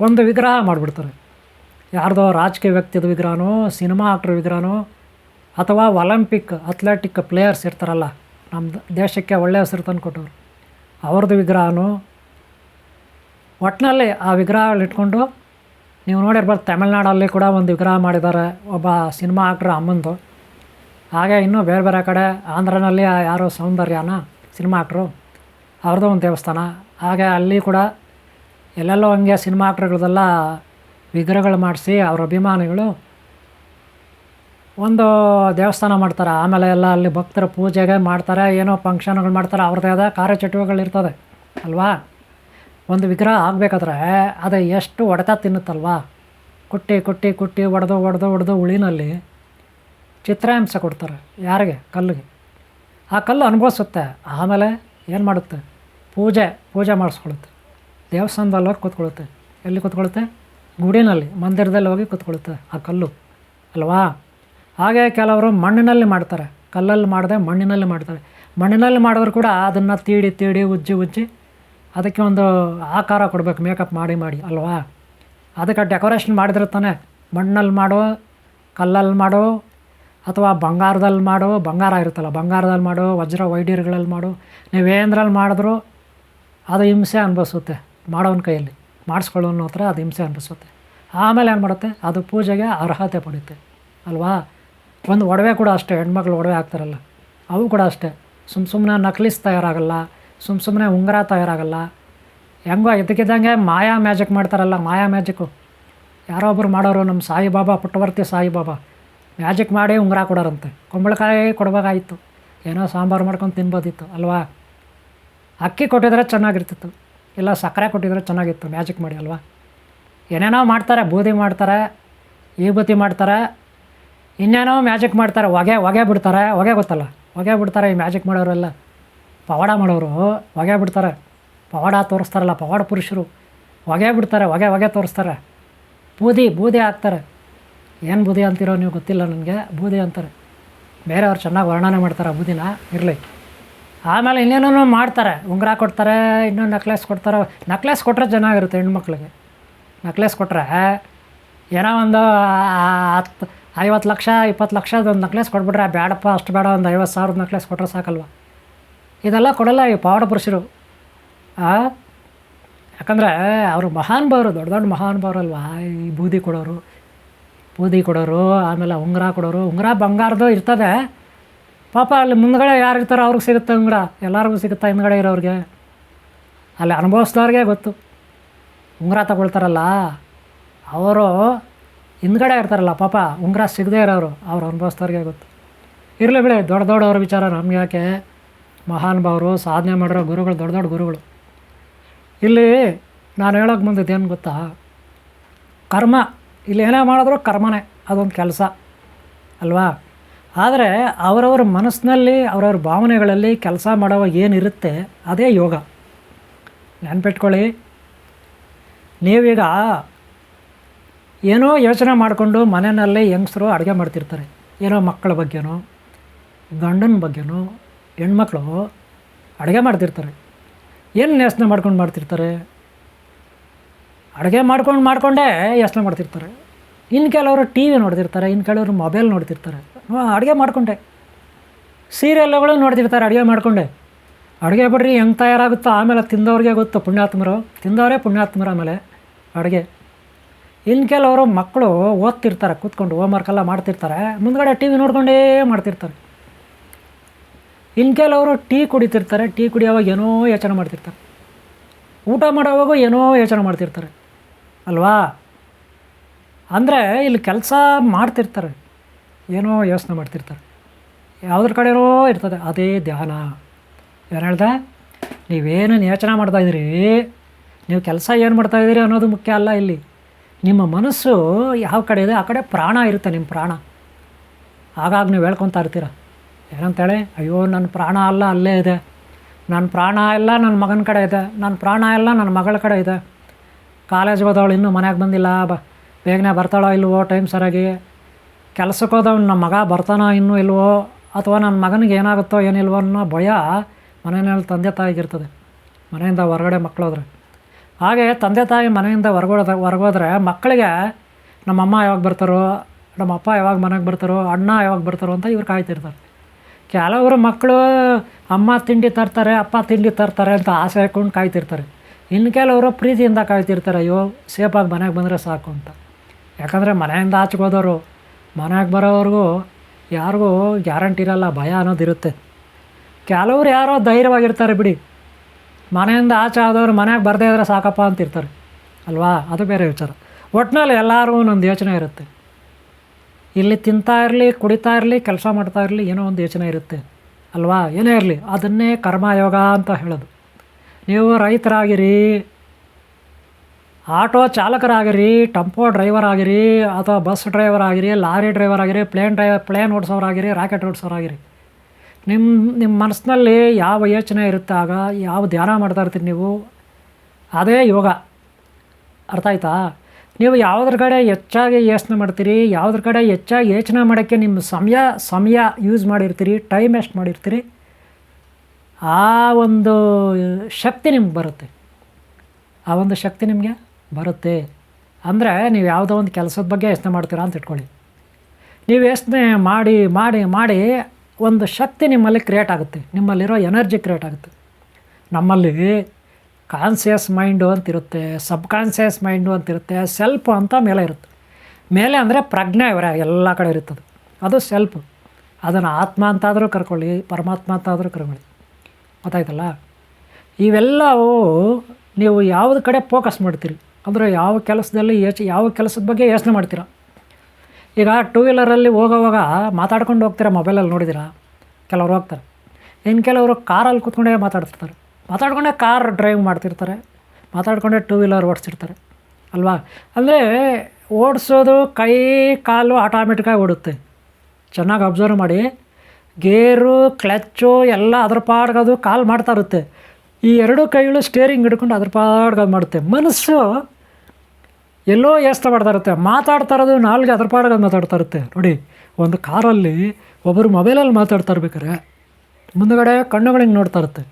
Speaker 1: ಒಂದು ವಿಗ್ರಹ ಮಾಡಿಬಿಡ್ತಾರೆ. ಯಾರ್ದೋ ರಾಜಕೀಯ ವ್ಯಕ್ತಿದ ವಿಗ್ರಹನೋ, ಸಿನಿಮಾ ಆಕ್ಟ್ರ್ ವಿಗ್ರಹನೋ ಅಥವಾ ಒಲಂಪಿಕ್ ಅಥ್ಲೆಟಿಕ್ ಪ್ಲೇಯರ್ಸ್ ಇರ್ತಾರಲ್ಲ ನಮ್ಮ ದೇಶಕ್ಕೆ ಒಳ್ಳೆಯ ಹೆಸರು ತಂದು ಕೊಟ್ಟವ್ರು. ಅವ್ರದ್ದು ವಿಗ್ರಹನೂ ಒಟ್ಟಿನಲ್ಲಿ ಆ ವಿಗ್ರಹಗಳು ಇಟ್ಕೊಂಡು, ನೀವು ನೋಡಿರ್ಬೋದು ತಮಿಳ್ನಾಡಲ್ಲಿ ಕೂಡ ಒಂದು ವಿಗ್ರಹ ಮಾಡಿದ್ದಾರೆ ಒಬ್ಬ ಸಿನಿಮಾ ಆಕ್ಟ್ರ್ ಅಮ್ಮಂದು ಹಾಗೆ ಇನ್ನೂ ಬೇರೆ ಬೇರೆ ಕಡೆ ಆಂಧ್ರನಲ್ಲಿ ಯಾರೋ ಸೌಂದರ್ಯನ ಸಿನಿಮಾ ಆಕ್ಟ್ರು ಅವ್ರದ್ದು ಒಂದು ದೇವಸ್ಥಾನ. ಹಾಗೆ ಅಲ್ಲಿ ಕೂಡ ಎಲ್ಲೆಲ್ಲೋ ಹಂಗೆ ಸಿನಿಮಾ ಆಕ್ಟ್ರುಗಳದೆಲ್ಲ ವಿಗ್ರಹಗಳು ಮಾಡಿಸಿ ಅವ್ರ ಅಭಿಮಾನಿಗಳು ಒಂದು ದೇವಸ್ಥಾನ ಮಾಡ್ತಾರೆ? ಆಮೇಲೆ ಎಲ್ಲ ಅಲ್ಲಿ ಭಕ್ತರ ಪೂಜೆಗೆ ಮಾಡ್ತಾರೆ, ಏನೋ ಫಂಕ್ಷನ್ಗಳು ಮಾಡ್ತಾರೆ, ಅವ್ರದ್ದೇ ಆದ ಕಾರ್ಯಚಟುವಿಕೆಗಳಿರ್ತದೆ ಅಲ್ವಾ? ಒಂದು ವಿಗ್ರಹ ಆಗಬೇಕಾದ್ರೆ ಅದು ಎಷ್ಟು ಒಡೆತ ತಿನ್ನುತ್ತಲ್ವಾ? ಕುಟ್ಟಿ ಕುಟ್ಟಿ ಕುಟ್ಟಿ, ಒಡೆದು ಒಡೆದು ಒಡೆದು ಉಳಿನಲ್ಲಿ ಚಿತ್ರಹಿಂಸೆ ಕೊಡ್ತಾರೆ ಯಾರಿಗೆ? ಕಲ್ಲಿಗೆ. ಆ ಕಲ್ಲು ಅನುಭವಿಸುತ್ತೆ, ಆಮೇಲೆ ಏನು ಮಾಡುತ್ತೆ? ಪೂಜೆ ಪೂಜೆ ಮಾಡಿಸ್ಕೊಳ್ಳುತ್ತೆ. ದೇವಸ್ಥಾನದಲ್ಲಿ ಹೋಗಿ ಕೂತ್ಕೊಳ್ಳುತ್ತೆ. ಎಲ್ಲಿ ಕೂತ್ಕೊಳ್ಳುತ್ತೆ? ಗುಡಿನಲ್ಲಿ, ಮಂದಿರದಲ್ಲಿ ಹೋಗಿ ಕೂತ್ಕೊಳ್ಳುತ್ತೆ ಆ ಕಲ್ಲು, ಅಲ್ವಾ? ಹಾಗೆ ಕೆಲವರು ಮಣ್ಣಿನಲ್ಲಿ ಮಾಡ್ತಾರೆ. ಕಲ್ಲಲ್ಲಿ ಮಾಡದೆ ಮಣ್ಣಿನಲ್ಲಿ ಮಾಡ್ತಾರೆ. ಮಣ್ಣಿನಲ್ಲಿ ಮಾಡಿದ್ರು ಕೂಡ ಅದನ್ನು ತೀಡಿ ತೀಡಿ, ಉಜ್ಜಿ ಉಜ್ಜಿ ಅದಕ್ಕೆ ಒಂದು ಆಕಾರ ಕೊಡಬೇಕು ಮೇಕಪ್ ಮಾಡಿ ಮಾಡಿ, ಅಲ್ವಾ? ಅದಕ್ಕೆ ಡೆಕೋರೇಷನ್ ಮಾಡಿದಿರ್ತಾನೆ ತಾನೇ ಮಣ್ಣಲ್ಲಿ ಮಾಡೋ, ಕಲ್ಲಲ್ಲಿ ಮಾಡೋ ಅಥವಾ ಬಂಗಾರದಲ್ಲಿ ಮಾಡೋ, ಬಂಗಾರ ಇರುತ್ತಲ್ಲ, ಬಂಗಾರದಲ್ಲಿ ಮಾಡೋ, ವಜ್ರ ವೈಡೀರ್ಗಳಲ್ಲಿ ಮಾಡೋ ನೀವೇಂದ್ರಲ್ಲಿ ಮಾಡಿದ್ರು ಅದು ಹಿಂಸೆ ಅನುಭವಿಸುತ್ತೆ ಮಾಡೋನ ಕೈಯಲ್ಲಿ. ಮಾಡಿಸ್ಕೊಳ್ಳೋನ ಹತ್ರ ಅದು ಹಿಂಸೆ ಅನಿಸುತ್ತೆ ಆಮೇಲೆ ಏನು ಮಾಡುತ್ತೆ ಅದು ಪೂಜೆಗೆ ಅರ್ಹತೆ ಪಡೆಯುತ್ತೆ ಅಲ್ವಾ? ಒಂದು ಒಡವೆ ಕೂಡ ಅಷ್ಟೇ, ಹೆಣ್ಮಕ್ಳು ಒಡವೆ ಹಾಕ್ತಾರಲ್ಲ, ಅವು ಕೂಡ ಅಷ್ಟೇ. ಸುಮ್ಮ ಸುಮ್ಮನೆ ನಕ್ಲಿಸ್ ತಯಾರಾಗಲ್ಲ ಸುಮ್ಮ ಸುಮ್ಮನೆ ಉಂಗುರ ತಯಾರಾಗಲ್ಲ. ಹೆಂಗೋ ಇದಕ್ಕಿದ್ದಂಗೆ ಮಾಯಾ ಮ್ಯಾಜಿಕ್ ಮಾಡ್ತಾರಲ್ಲ, ಮಾಯಾ ಮ್ಯಾಜಿಕ್ಕು. ಯಾರೋ ಒಬ್ಬರು ಮಾಡೋರು ನಮ್ಮ ಸಾಯಿಬಾಬಾ, ಪುಟ್ಟವರ್ತಿ ಸಾಯಿಬಾಬಾ, ಮ್ಯಾಜಿಕ್ ಮಾಡಿ ಉಂಗುರ ಕೊಡೋರಂತೆ. ಕುಂಬಳಕಾಯಿ ಕೊಡ್ಬೇಕಾಗಿತ್ತು ಏನೋ ಸಾಂಬಾರು ಮಾಡ್ಕೊಂಡು ತಿನ್ಬೋದಿತ್ತು, ಅಲ್ವಾ? ಅಕ್ಕಿ ಕೊಟ್ಟಿದ್ರೆ ಚೆನ್ನಾಗಿರ್ತಿತ್ತು, ಇಲ್ಲ ಸಕ್ಕರೆ ಕೊಟ್ಟಿದ್ರೆ ಚೆನ್ನಾಗಿತ್ತು, ಮ್ಯಾಜಿಕ್ ಮಾಡಿ, ಅಲ್ವಾ? ಏನೇನೋ ಮಾಡ್ತಾರೆ, ಬೂದಿ ಮಾಡ್ತಾರೆ ಈಬತ್ತಿ ಮಾಡ್ತಾರೆ ಇನ್ನೇನೋ ಮ್ಯಾಜಿಕ್ ಮಾಡ್ತಾರೆ, ಹೊಗೆ ಹೊಗೆ ಬಿಡ್ತಾರೆ, ಹೊಗೆ ಗೊತ್ತಲ್ಲ? ಹೊಗೆ ಬಿಡ್ತಾರೆ ಈ ಮ್ಯಾಜಿಕ್ ಮಾಡೋರೆಲ್ಲ. ಪವಾಡ ಮಾಡೋರು, ಹೊಗೆ ಬಿಡ್ತಾರೆ. ಪವಾಡ ತೋರಿಸ್ತಾರಲ್ಲ, ಪವಾಡ ಪುರುಷರು. ಹೊಗೆ ಬಿಡ್ತಾರೆ, ಹೊಗೆ ಹೊಗೆ ತೋರಿಸ್ತಾರೆ. ಬೂದಿ ಬೂದಿ ಹಾಕ್ತಾರೆ. ಏನು ಬೂದಿ ಅಂತೀರೋ ನೀವು ಗೊತ್ತಿಲ್ಲ ನನಗೆ, ಬೂದಿ ಅಂತಾರೆ. ಬೇರೆಯವ್ರು ಚೆನ್ನಾಗಿ ವರ್ಣನೆ ಮಾಡ್ತಾರೆ ಬೂದಿನ, ಇರಲಿ. ಆಮೇಲೆ ಇನ್ನೇನೋ ಮಾಡ್ತಾರೆ, ಉಂಗುರ ಕೊಡ್ತಾರೆ, ಇನ್ನೂ ನಕ್ಲೆಸ್ ಕೊಡ್ತಾರೆ. ನಕ್ಲೆಸ್ ಕೊಟ್ಟರೆ ಚೆನ್ನಾಗಿರುತ್ತೆ ಹೆಣ್ಮಕ್ಳಿಗೆ. ನಕ್ಲೆಸ್ ಕೊಟ್ಟರೆ ಏನೋ ಒಂದು ಹತ್ತು ಐವತ್ತು ಲಕ್ಷ, ಇಪ್ಪತ್ತು ಲಕ್ಷದ ಒಂದು ನಕ್ಲೆಸ್ ಕೊಟ್ಬಿಟ್ರೆ ಬೇಡಪ್ಪ ಅಷ್ಟು ಬೇಡ, ಒಂದು ಐವತ್ತು ಸಾವಿರದ ನಕ್ಲೆಸ್ ಕೊಟ್ಟರೆ ಸಾಕಲ್ವ? ಇದೆಲ್ಲ ಕೊಡಲ್ಲ ಈ ಪಾವಡ ಪುರುಷರು? ಯಾಕಂದರೆ ಅವರು ಮಹಾನುಭಾವರು ದೊಡ್ಡ ದೊಡ್ಡ ಮಹಾನುಭಾವರಲ್ವಾ ಈ ಬೂದಿ ಕೊಡೋರು ಬೂದಿ ಕೊಡೋರು, ಆಮೇಲೆ ಉಂಗುರ ಕೊಡೋರು, ಉಂಗುರ ಬಂಗಾರದ್ದು ಇರ್ತದೆ. ಪಾಪ ಅಲ್ಲಿ ಮುಂದ್ಗಡೆ ಯಾರು ಇರ್ತಾರೋ ಅವ್ರಿಗೆ ಸಿಗುತ್ತೆ ಉಂಗುರ, ಎಲ್ಲರಿಗೂ ಸಿಗುತ್ತೆ ಹಿಂದ್ಗಡೆ ಇರೋರಿಗೆ? ಅಲ್ಲಿ ಅನುಭವಿಸ್ದವ್ರಿಗೆ ಗೊತ್ತು. ಉಂಗುರ ತಗೊಳ್ತಾರಲ್ಲ. ಅವರು ಹಿಂದ್ಗಡೆ ಇರ್ತಾರಲ್ಲ, ಪಾಪ ಉಂಗುರ ಸಿಗದೇ ಇರೋರು, ಅವ್ರು ಅನುಭವಿಸ್ದವ್ರಿಗೆ ಗೊತ್ತು. ಇರಲಿ ಬಿಡಿ, ದೊಡ್ಡ ದೊಡ್ಡವ್ರ ವಿಚಾರ ನಮ್ಗೆ ಯಾಕೆ? ಮಹಾನುಭಾವರು ಸಾಧನೆ ಮಾಡಿರೋ ಗುರುಗಳು, ದೊಡ್ಡ ದೊಡ್ಡ ಗುರುಗಳು. ಇಲ್ಲಿ ನಾನು ಹೇಳೋಕೆ ಬಂದಿದ್ದೇನು ಗೊತ್ತಾ? ಕರ್ಮ. ಇಲ್ಲಿ ಏನೇ ಮಾಡಿದ್ರು ಕರ್ಮನೇ, ಅದೊಂದು ಕೆಲಸ. ಅಲ್ವಾ? ಆದರೆ ಅವರವ್ರ ಮನಸ್ಸಿನಲ್ಲಿ, ಅವರವ್ರ ಭಾವನೆಗಳಲ್ಲಿ ಕೆಲಸ ಮಾಡೋವಾಗ ಏನಿರುತ್ತೆ, ಅದೇ ಯೋಗ. ನೆನ್ಪಿಟ್ಕೊಳ್ಳಿ. ನೀವೀಗ ಏನೋ ಯೋಚನೆ ಮಾಡಿಕೊಂಡು ಮನೆಯಲ್ಲೇ ಯಂಗ್ಸ್ರು ಅಡುಗೆ ಮಾಡ್ತಿರ್ತಾರೆ. ಏನೋ ಮಕ್ಕಳ ಬಗ್ಗೆನೋ, ಗಂಡನ ಬಗ್ಗೆನೋ, ಹೆಣ್ಮಕ್ಳು ಅಡುಗೆ ಮಾಡ್ತಿರ್ತಾರೆ. ಏನು ಯೋಚನೆ ಮಾಡ್ಕೊಂಡು ಮಾಡ್ತಿರ್ತಾರೆ? ಅಡುಗೆ ಮಾಡ್ಕೊಂಡು ಮಾಡಿಕೊಂಡೇ ಯೋಚನೆ ಮಾಡ್ತಿರ್ತಾರೆ. ಇನ್ನು ಕೆಲವರು ಟಿ ವಿ ನೋಡ್ತಿರ್ತಾರೆ ಇನ್ನು ಕೆಲವರು ಮೊಬೈಲ್ ನೋಡ್ತಿರ್ತಾರೆ. ಅಡುಗೆ ಮಾಡಿಕೊಂಡೆ. ಸೀರಿಯಲ್ಗಳು ನೋಡ್ತಿರ್ತಾರೆ ಅಡುಗೆ ಮಾಡಿಕೊಂಡೆ. ಅಡುಗೆ ಬಿಡ್ರಿ, ಹೆಂಗೆ ತಯಾರಾಗುತ್ತೋ ಆಮೇಲೆ ತಿಂದವ್ರಿಗೆ ಗೊತ್ತು ಪುಣ್ಯಾತ್ಮರು. ತಿಂದವರೇ ಪುಣ್ಯಾತ್ಮರು ಆಮೇಲೆ ಅಡುಗೆ. ಇನ್ನು ಕೆಲವರು ಮಕ್ಕಳು ಓದ್ತಿರ್ತಾರೆ, ಕೂತ್ಕೊಂಡು ಹೋಮ್ ಎಲ್ಲ ಮಾಡ್ತಿರ್ತಾರೆ, ಮುಂದ್ಗಡೆ ಟಿ ವಿ ನೋಡ್ಕೊಂಡೇ ಮಾಡ್ತಿರ್ತಾರೆ. ಇನ್ನು ಕೆಲವರು ಟೀ ಕುಡಿತಿರ್ತಾರೆ, ಟೀ ಕುಡಿಯೋವಾಗ ಏನೋ ಯೋಚನೆ ಮಾಡ್ತಿರ್ತಾರೆ. ಊಟ ಮಾಡೋವಾಗ ಏನೋ ಯೋಚನೆ ಮಾಡ್ತಿರ್ತಾರೆ. ಅಲ್ವಾ? ಅಂದರೆ ಇಲ್ಲಿ ಕೆಲಸ ಮಾಡ್ತಿರ್ತಾರೆ, ಏನೋ ಯೋಚನೆ ಮಾಡ್ತಿರ್ತಾರೆ. ಯಾವುದ್ರ ಕಡೆನೋ ಇರ್ತದೆ, ಅದೇ ಧ್ಯಾನ. ಏನು ಹೇಳ್ದೆ? ನೀವೇನೇನು ಯೋಚನೆ ಮಾಡ್ತಾಯಿದ್ದೀರಿ ನೀವು ಕೆಲಸ ಏನು ಮಾಡ್ತಾಯಿದ್ದೀರಿ ಅನ್ನೋದು ಮುಖ್ಯ ಅಲ್ಲ ಇಲ್ಲಿ. ನಿಮ್ಮ ಮನಸ್ಸು ಯಾವ ಕಡೆ ಇದೆ, ಆ ಕಡೆ ಪ್ರಾಣ ಇರುತ್ತೆ ನಿಮ್ಮ ಪ್ರಾಣ. ಆಗಾಗ ನೀವು ಹೇಳ್ಕೊತಾ ಇರ್ತೀರ. ಏನಂತೇಳಿ, ಅಯ್ಯೋ ನನ್ನ ಪ್ರಾಣ ಅಲ್ಲ, ಅಲ್ಲೇ ಇದೆ. ನನ್ನ ಪ್ರಾಣ ಎಲ್ಲ ನನ್ನ ಮಗನ ಕಡೆ ಇದೆ. ನನ್ನ ಪ್ರಾಣ ಎಲ್ಲ ನನ್ನ ಮಗಳ ಕಡೆ ಇದೆ. ಕಾಲೇಜ್ ಹೋದವಳು ಇನ್ನೂ ಮನೆಗೆ ಬಂದಿಲ್ಲ, ಬ, ಬೇಗನೆ ಬರ್ತಾಳೋ ಇಲ್ವೋ ಟೈಮ್ ಸರಿಯಾಗಿ. ಕೆಲಸಕ್ಕೆ ಹೋದವ್ನು ನಮ್ಮ ಮಗ ಬರ್ತಾನೋ ಇನ್ನೂ ಇಲ್ವೋ, ಅಥವಾ ನನ್ನ ಮಗನಿಗೆ ಏನಾಗುತ್ತೋ ಏನಿಲ್ವೋ ಅನ್ನೋ ಭಯ ಮನೆಯಲ್ಲಿ ತಂದೆ ತಾಯಿಗಿರ್ತದೆ ಮನೆಯಿಂದ ಹೊರಗಡೆ ಮಕ್ಕಳೋದ್ರೆ ಹಾಗೆ ತಂದೆ ತಾಯಿ ಮನೆಯಿಂದ ಹೊರಗೋದ, ಹೊರಗೋದ್ರೆ ಮಕ್ಕಳಿಗೆ ನಮ್ಮಮ್ಮ ಯಾವಾಗ ಬರ್ತಾರೋ, ನಮ್ಮ ಅಪ್ಪ ಯಾವಾಗ ಮನೆಗೆ ಬರ್ತಾರೋ, ಅಣ್ಣ ಯಾವಾಗ ಬರ್ತಾರೋ ಅಂತ ಇವ್ರು ಕಾಯ್ತಿರ್ತಾರೆ ಕೆಲವರು ಮಕ್ಕಳು ಅಮ್ಮ ತಿಂಡಿ ತರ್ತಾರೆ, ಅಪ್ಪ ತಿಂಡಿ ತರ್ತಾರೆ ಅಂತ ಆಸೆ ಹಾಕೊಂಡು ಕಾಯ್ತಿರ್ತಾರೆ ಇನ್ನು ಕೆಲವರು ಪ್ರೀತಿಯಿಂದ ಕಾಯ್ತಿರ್ತಾರೆ ಅಯ್ಯೋ, ಸೇಫಾಗಿ ಮನೆಗೆ ಬಂದರೆ ಸಾಕು ಅಂತ. ಯಾಕಂದರೆ ಮನೆಯಿಂದ ಆಚೆಗೆ ಹೋದವರು, ಮನೆಗೆ ಬರೋವ್ರಿಗೂ ಯಾರಿಗೂ ಗ್ಯಾರಂಟಿ ಇರಲ್ಲ, ಭಯ ಅನ್ನೋದಿರುತ್ತೆ. ಕೆಲವ್ರು ಯಾರೋ ಧೈರ್ಯವಾಗಿರ್ತಾರೆ ಬಿಡಿ. ಮನೆಯಿಂದ ಆಚೆ ಆದವ್ರು ಮನೆಗೆ ಬರದೇ ಇದ್ರೆ ಸಾಕಪ್ಪ ಅಂತ ಇರ್ತಾರೆ. ಅಲ್ವಾ? ಅದು ಬೇರೆ ವಿಚಾರ. ಒಟ್ಟಿನಲ್ಲಿ ಎಲ್ಲರೂ ಒಂದೊಂದು ಯೋಚನೆ ಇರುತ್ತೆ. ಇಲ್ಲಿ ತಿಂತಾ ಇರಲಿ, ಕುಡಿತಾ ಇರಲಿ, ಕೆಲಸ ಮಾಡ್ತಾ ಇರಲಿ, ಏನೋ ಒಂದು ಯೋಚನೆ ಇರುತ್ತೆ. ಅಲ್ವಾ? ಏನೇ ಇರಲಿ, ಅದನ್ನೇ ಕರ್ಮಯೋಗ ಅಂತ ಹೇಳೋದು. ನೀವು ರೈತರಾಗಿರಿ, ಆಟೋ ಚಾಲಕರಾಗಿರಿ, ಟೆಂಪೋ ಡ್ರೈವರ್ ಆಗಿರಿ, ಅಥವಾ ಬಸ್ ಡ್ರೈವರ್ ಆಗಿರಿ, ಲಾರಿ ಡ್ರೈವರ್ ಆಗಿರಿ, ಪ್ಲೇನ್ ಡ್ರೈವರ್, ಪ್ಲೇನ್ ಓಡಿಸೋರಾಗಿರಿ ರಾಕೆಟ್ ಓಡಿಸೋರಾಗಿರಿ ನಿಮ್ಮ ನಿಮ್ಮ ಮನಸ್ಸಿನಲ್ಲಿ ಯಾವ ಯೋಚನೆ ಇರುತ್ತೆ ಆಗ ಯಾವ ಧ್ಯಾನ ಮಾಡ್ತಾ ಇರ್ತೀರಿ ನೀವು? ಅದೇ ಯೋಗ. ಅರ್ಥ ಆಯ್ತಾ? ನೀವು ಯಾವುದ್ರ ಕಡೆ ಹೆಚ್ಚಾಗಿ ಯೋಚನೆ ಮಾಡ್ತೀರಿ, ಯಾವುದ್ರ ಕಡೆ ಹೆಚ್ಚಾಗಿ ಯೋಚನೆ ಮಾಡೋಕ್ಕೆ ನಿಮ್ಮ ಸಮಯ ಸಮಯ ಯೂಸ್ ಮಾಡಿರ್ತೀರಿ ಟೈಮ್ ಎಷ್ಟು ಮಾಡಿರ್ತೀರಿ, ಆ ಒಂದು ಶಕ್ತಿ ನಿಮ್ಗೆ ಬರುತ್ತೆ. ಆ ಒಂದು ಶಕ್ತಿ ನಿಮಗೆ ಬರುತ್ತೆ. ಅಂದರೆ ನೀವು ಯಾವುದೋ ಒಂದು ಕೆಲಸದ ಬಗ್ಗೆ ಯೋಚನೆ ಮಾಡ್ತೀರಾ ಅಂತ ಇಟ್ಕೊಳ್ಳಿ. ನೀವು ಯೋಚನೆ ಮಾಡಿ ಮಾಡಿ ಮಾಡಿ ಒಂದು ಶಕ್ತಿ ನಿಮ್ಮಲ್ಲಿ ಕ್ರಿಯೇಟ್ ಆಗುತ್ತೆ. ನಿಮ್ಮಲ್ಲಿರೋ ಎನರ್ಜಿ ಕ್ರಿಯೇಟ್ ಆಗುತ್ತೆ. ನಮ್ಮಲ್ಲಿ ಕಾನ್ಸಿಯಸ್ ಮೈಂಡು ಅಂತಿರುತ್ತೆ ಸಬ್ ಕಾನ್ಸಿಯಸ್ ಮೈಂಡು ಅಂತಿರುತ್ತೆ ಸೆಲ್ಫ್ ಅಂತ ಮೇಲೆ ಇರುತ್ತೆ. ಮೇಲೆ ಅಂದರೆ ಪ್ರಜ್ಞೆ ಇವರ ಎಲ್ಲ ಕಡೆ ಇರುತ್ತದೆ. ಅದು ಸೆಲ್ಫ್ ಅದನ್ನು ಆತ್ಮ ಅಂತಾದರೂ ಕರ್ಕೊಳ್ಳಿ, ಪರಮಾತ್ಮ ಅಂತಾದರೂ ಕರ್ಕೊಳ್ಳಿ. ಗೊತ್ತಾಯ್ತಲ್ಲ? ಇವೆಲ್ಲವೂ ನೀವು ಯಾವುದು ಕಡೆ ಫೋಕಸ್ ಮಾಡ್ತೀರಿ? ಅಂದರೆ ಯಾವ ಕೆಲಸದಲ್ಲಿ ಯೋಚ, ಯಾವ ಕೆಲಸದ ಬಗ್ಗೆ ಯೋಚನೆ ಮಾಡ್ತೀರಾ? ಈಗ ಟೂ ವೀಲರಲ್ಲಿ ಹೋಗೋವಾಗ ಮಾತಾಡ್ಕೊಂಡು ಹೋಗ್ತೀರಾ ಮೊಬೈಲಲ್ಲಿ ನೋಡಿದ್ದೀರಾ? ಕೆಲವರು ಹೋಗ್ತಾರೆ. ಇನ್ನು ಕೆಲವರು ಕಾರಲ್ಲಿ ಕೂತ್ಕೊಂಡೇ ಮಾತಾಡ್ತಿರ್ತಾರೆ. ಮಾತಾಡ್ಕೊಂಡೇ ಕಾರ್ ಡ್ರೈವ್ ಮಾಡ್ತಿರ್ತಾರೆ. ಮಾತಾಡ್ಕೊಂಡೇ ಟೂ ವೀಲರ್ ಓಡಿಸ್ತಿರ್ತಾರೆ ಅಲ್ವಾ? ಅಂದರೆ ಓಡಿಸೋದು ಕೈ, ಕಾಲು ಆಟೋಮೆಟಿಕ್ಕಾಗಿ ಓಡುತ್ತೆ. ಚೆನ್ನಾಗಿ ಅಬ್ಸರ್ವ್ ಮಾಡಿ. ಗೇರು ಕ್ಲಚ್ಚು ಎಲ್ಲ ಅದ್ರ ಪಾಡ್ಗದು ಕಾಲು ಮಾಡ್ತಾ ಇರುತ್ತೆ. ಈ ಎರಡು ಕೈಗಳು ಸ್ಟೇರಿಂಗ್ ಹಿಡ್ಕೊಂಡು ಅದ್ರ ಪಾಡ್ಗದು ಮಾಡುತ್ತೆ. ಮನಸ್ಸು ಎಲ್ಲೋ ಏಸ್ತ ಮಾಡ್ತಾ ಇರುತ್ತೆ. ಮಾತಾಡ್ತಾ ಇರೋದು ನಾಲ್ಗೆ ಅದ್ರ ಪಾಡ್ಗದು ಮಾತಾಡ್ತಾ ಇರುತ್ತೆ. ನೋಡಿ, ಒಂದು ಕಾರಲ್ಲಿ ಒಬ್ಬರು ಮೊಬೈಲಲ್ಲಿ ಮಾತಾಡ್ತಾ ಇರ್ಬೇಕಾರೆ ಮುಂದುಗಡೆ ಕಣ್ಣುಗಳಿಗೆ ನೋಡ್ತಾ ಇರುತ್ತೆ.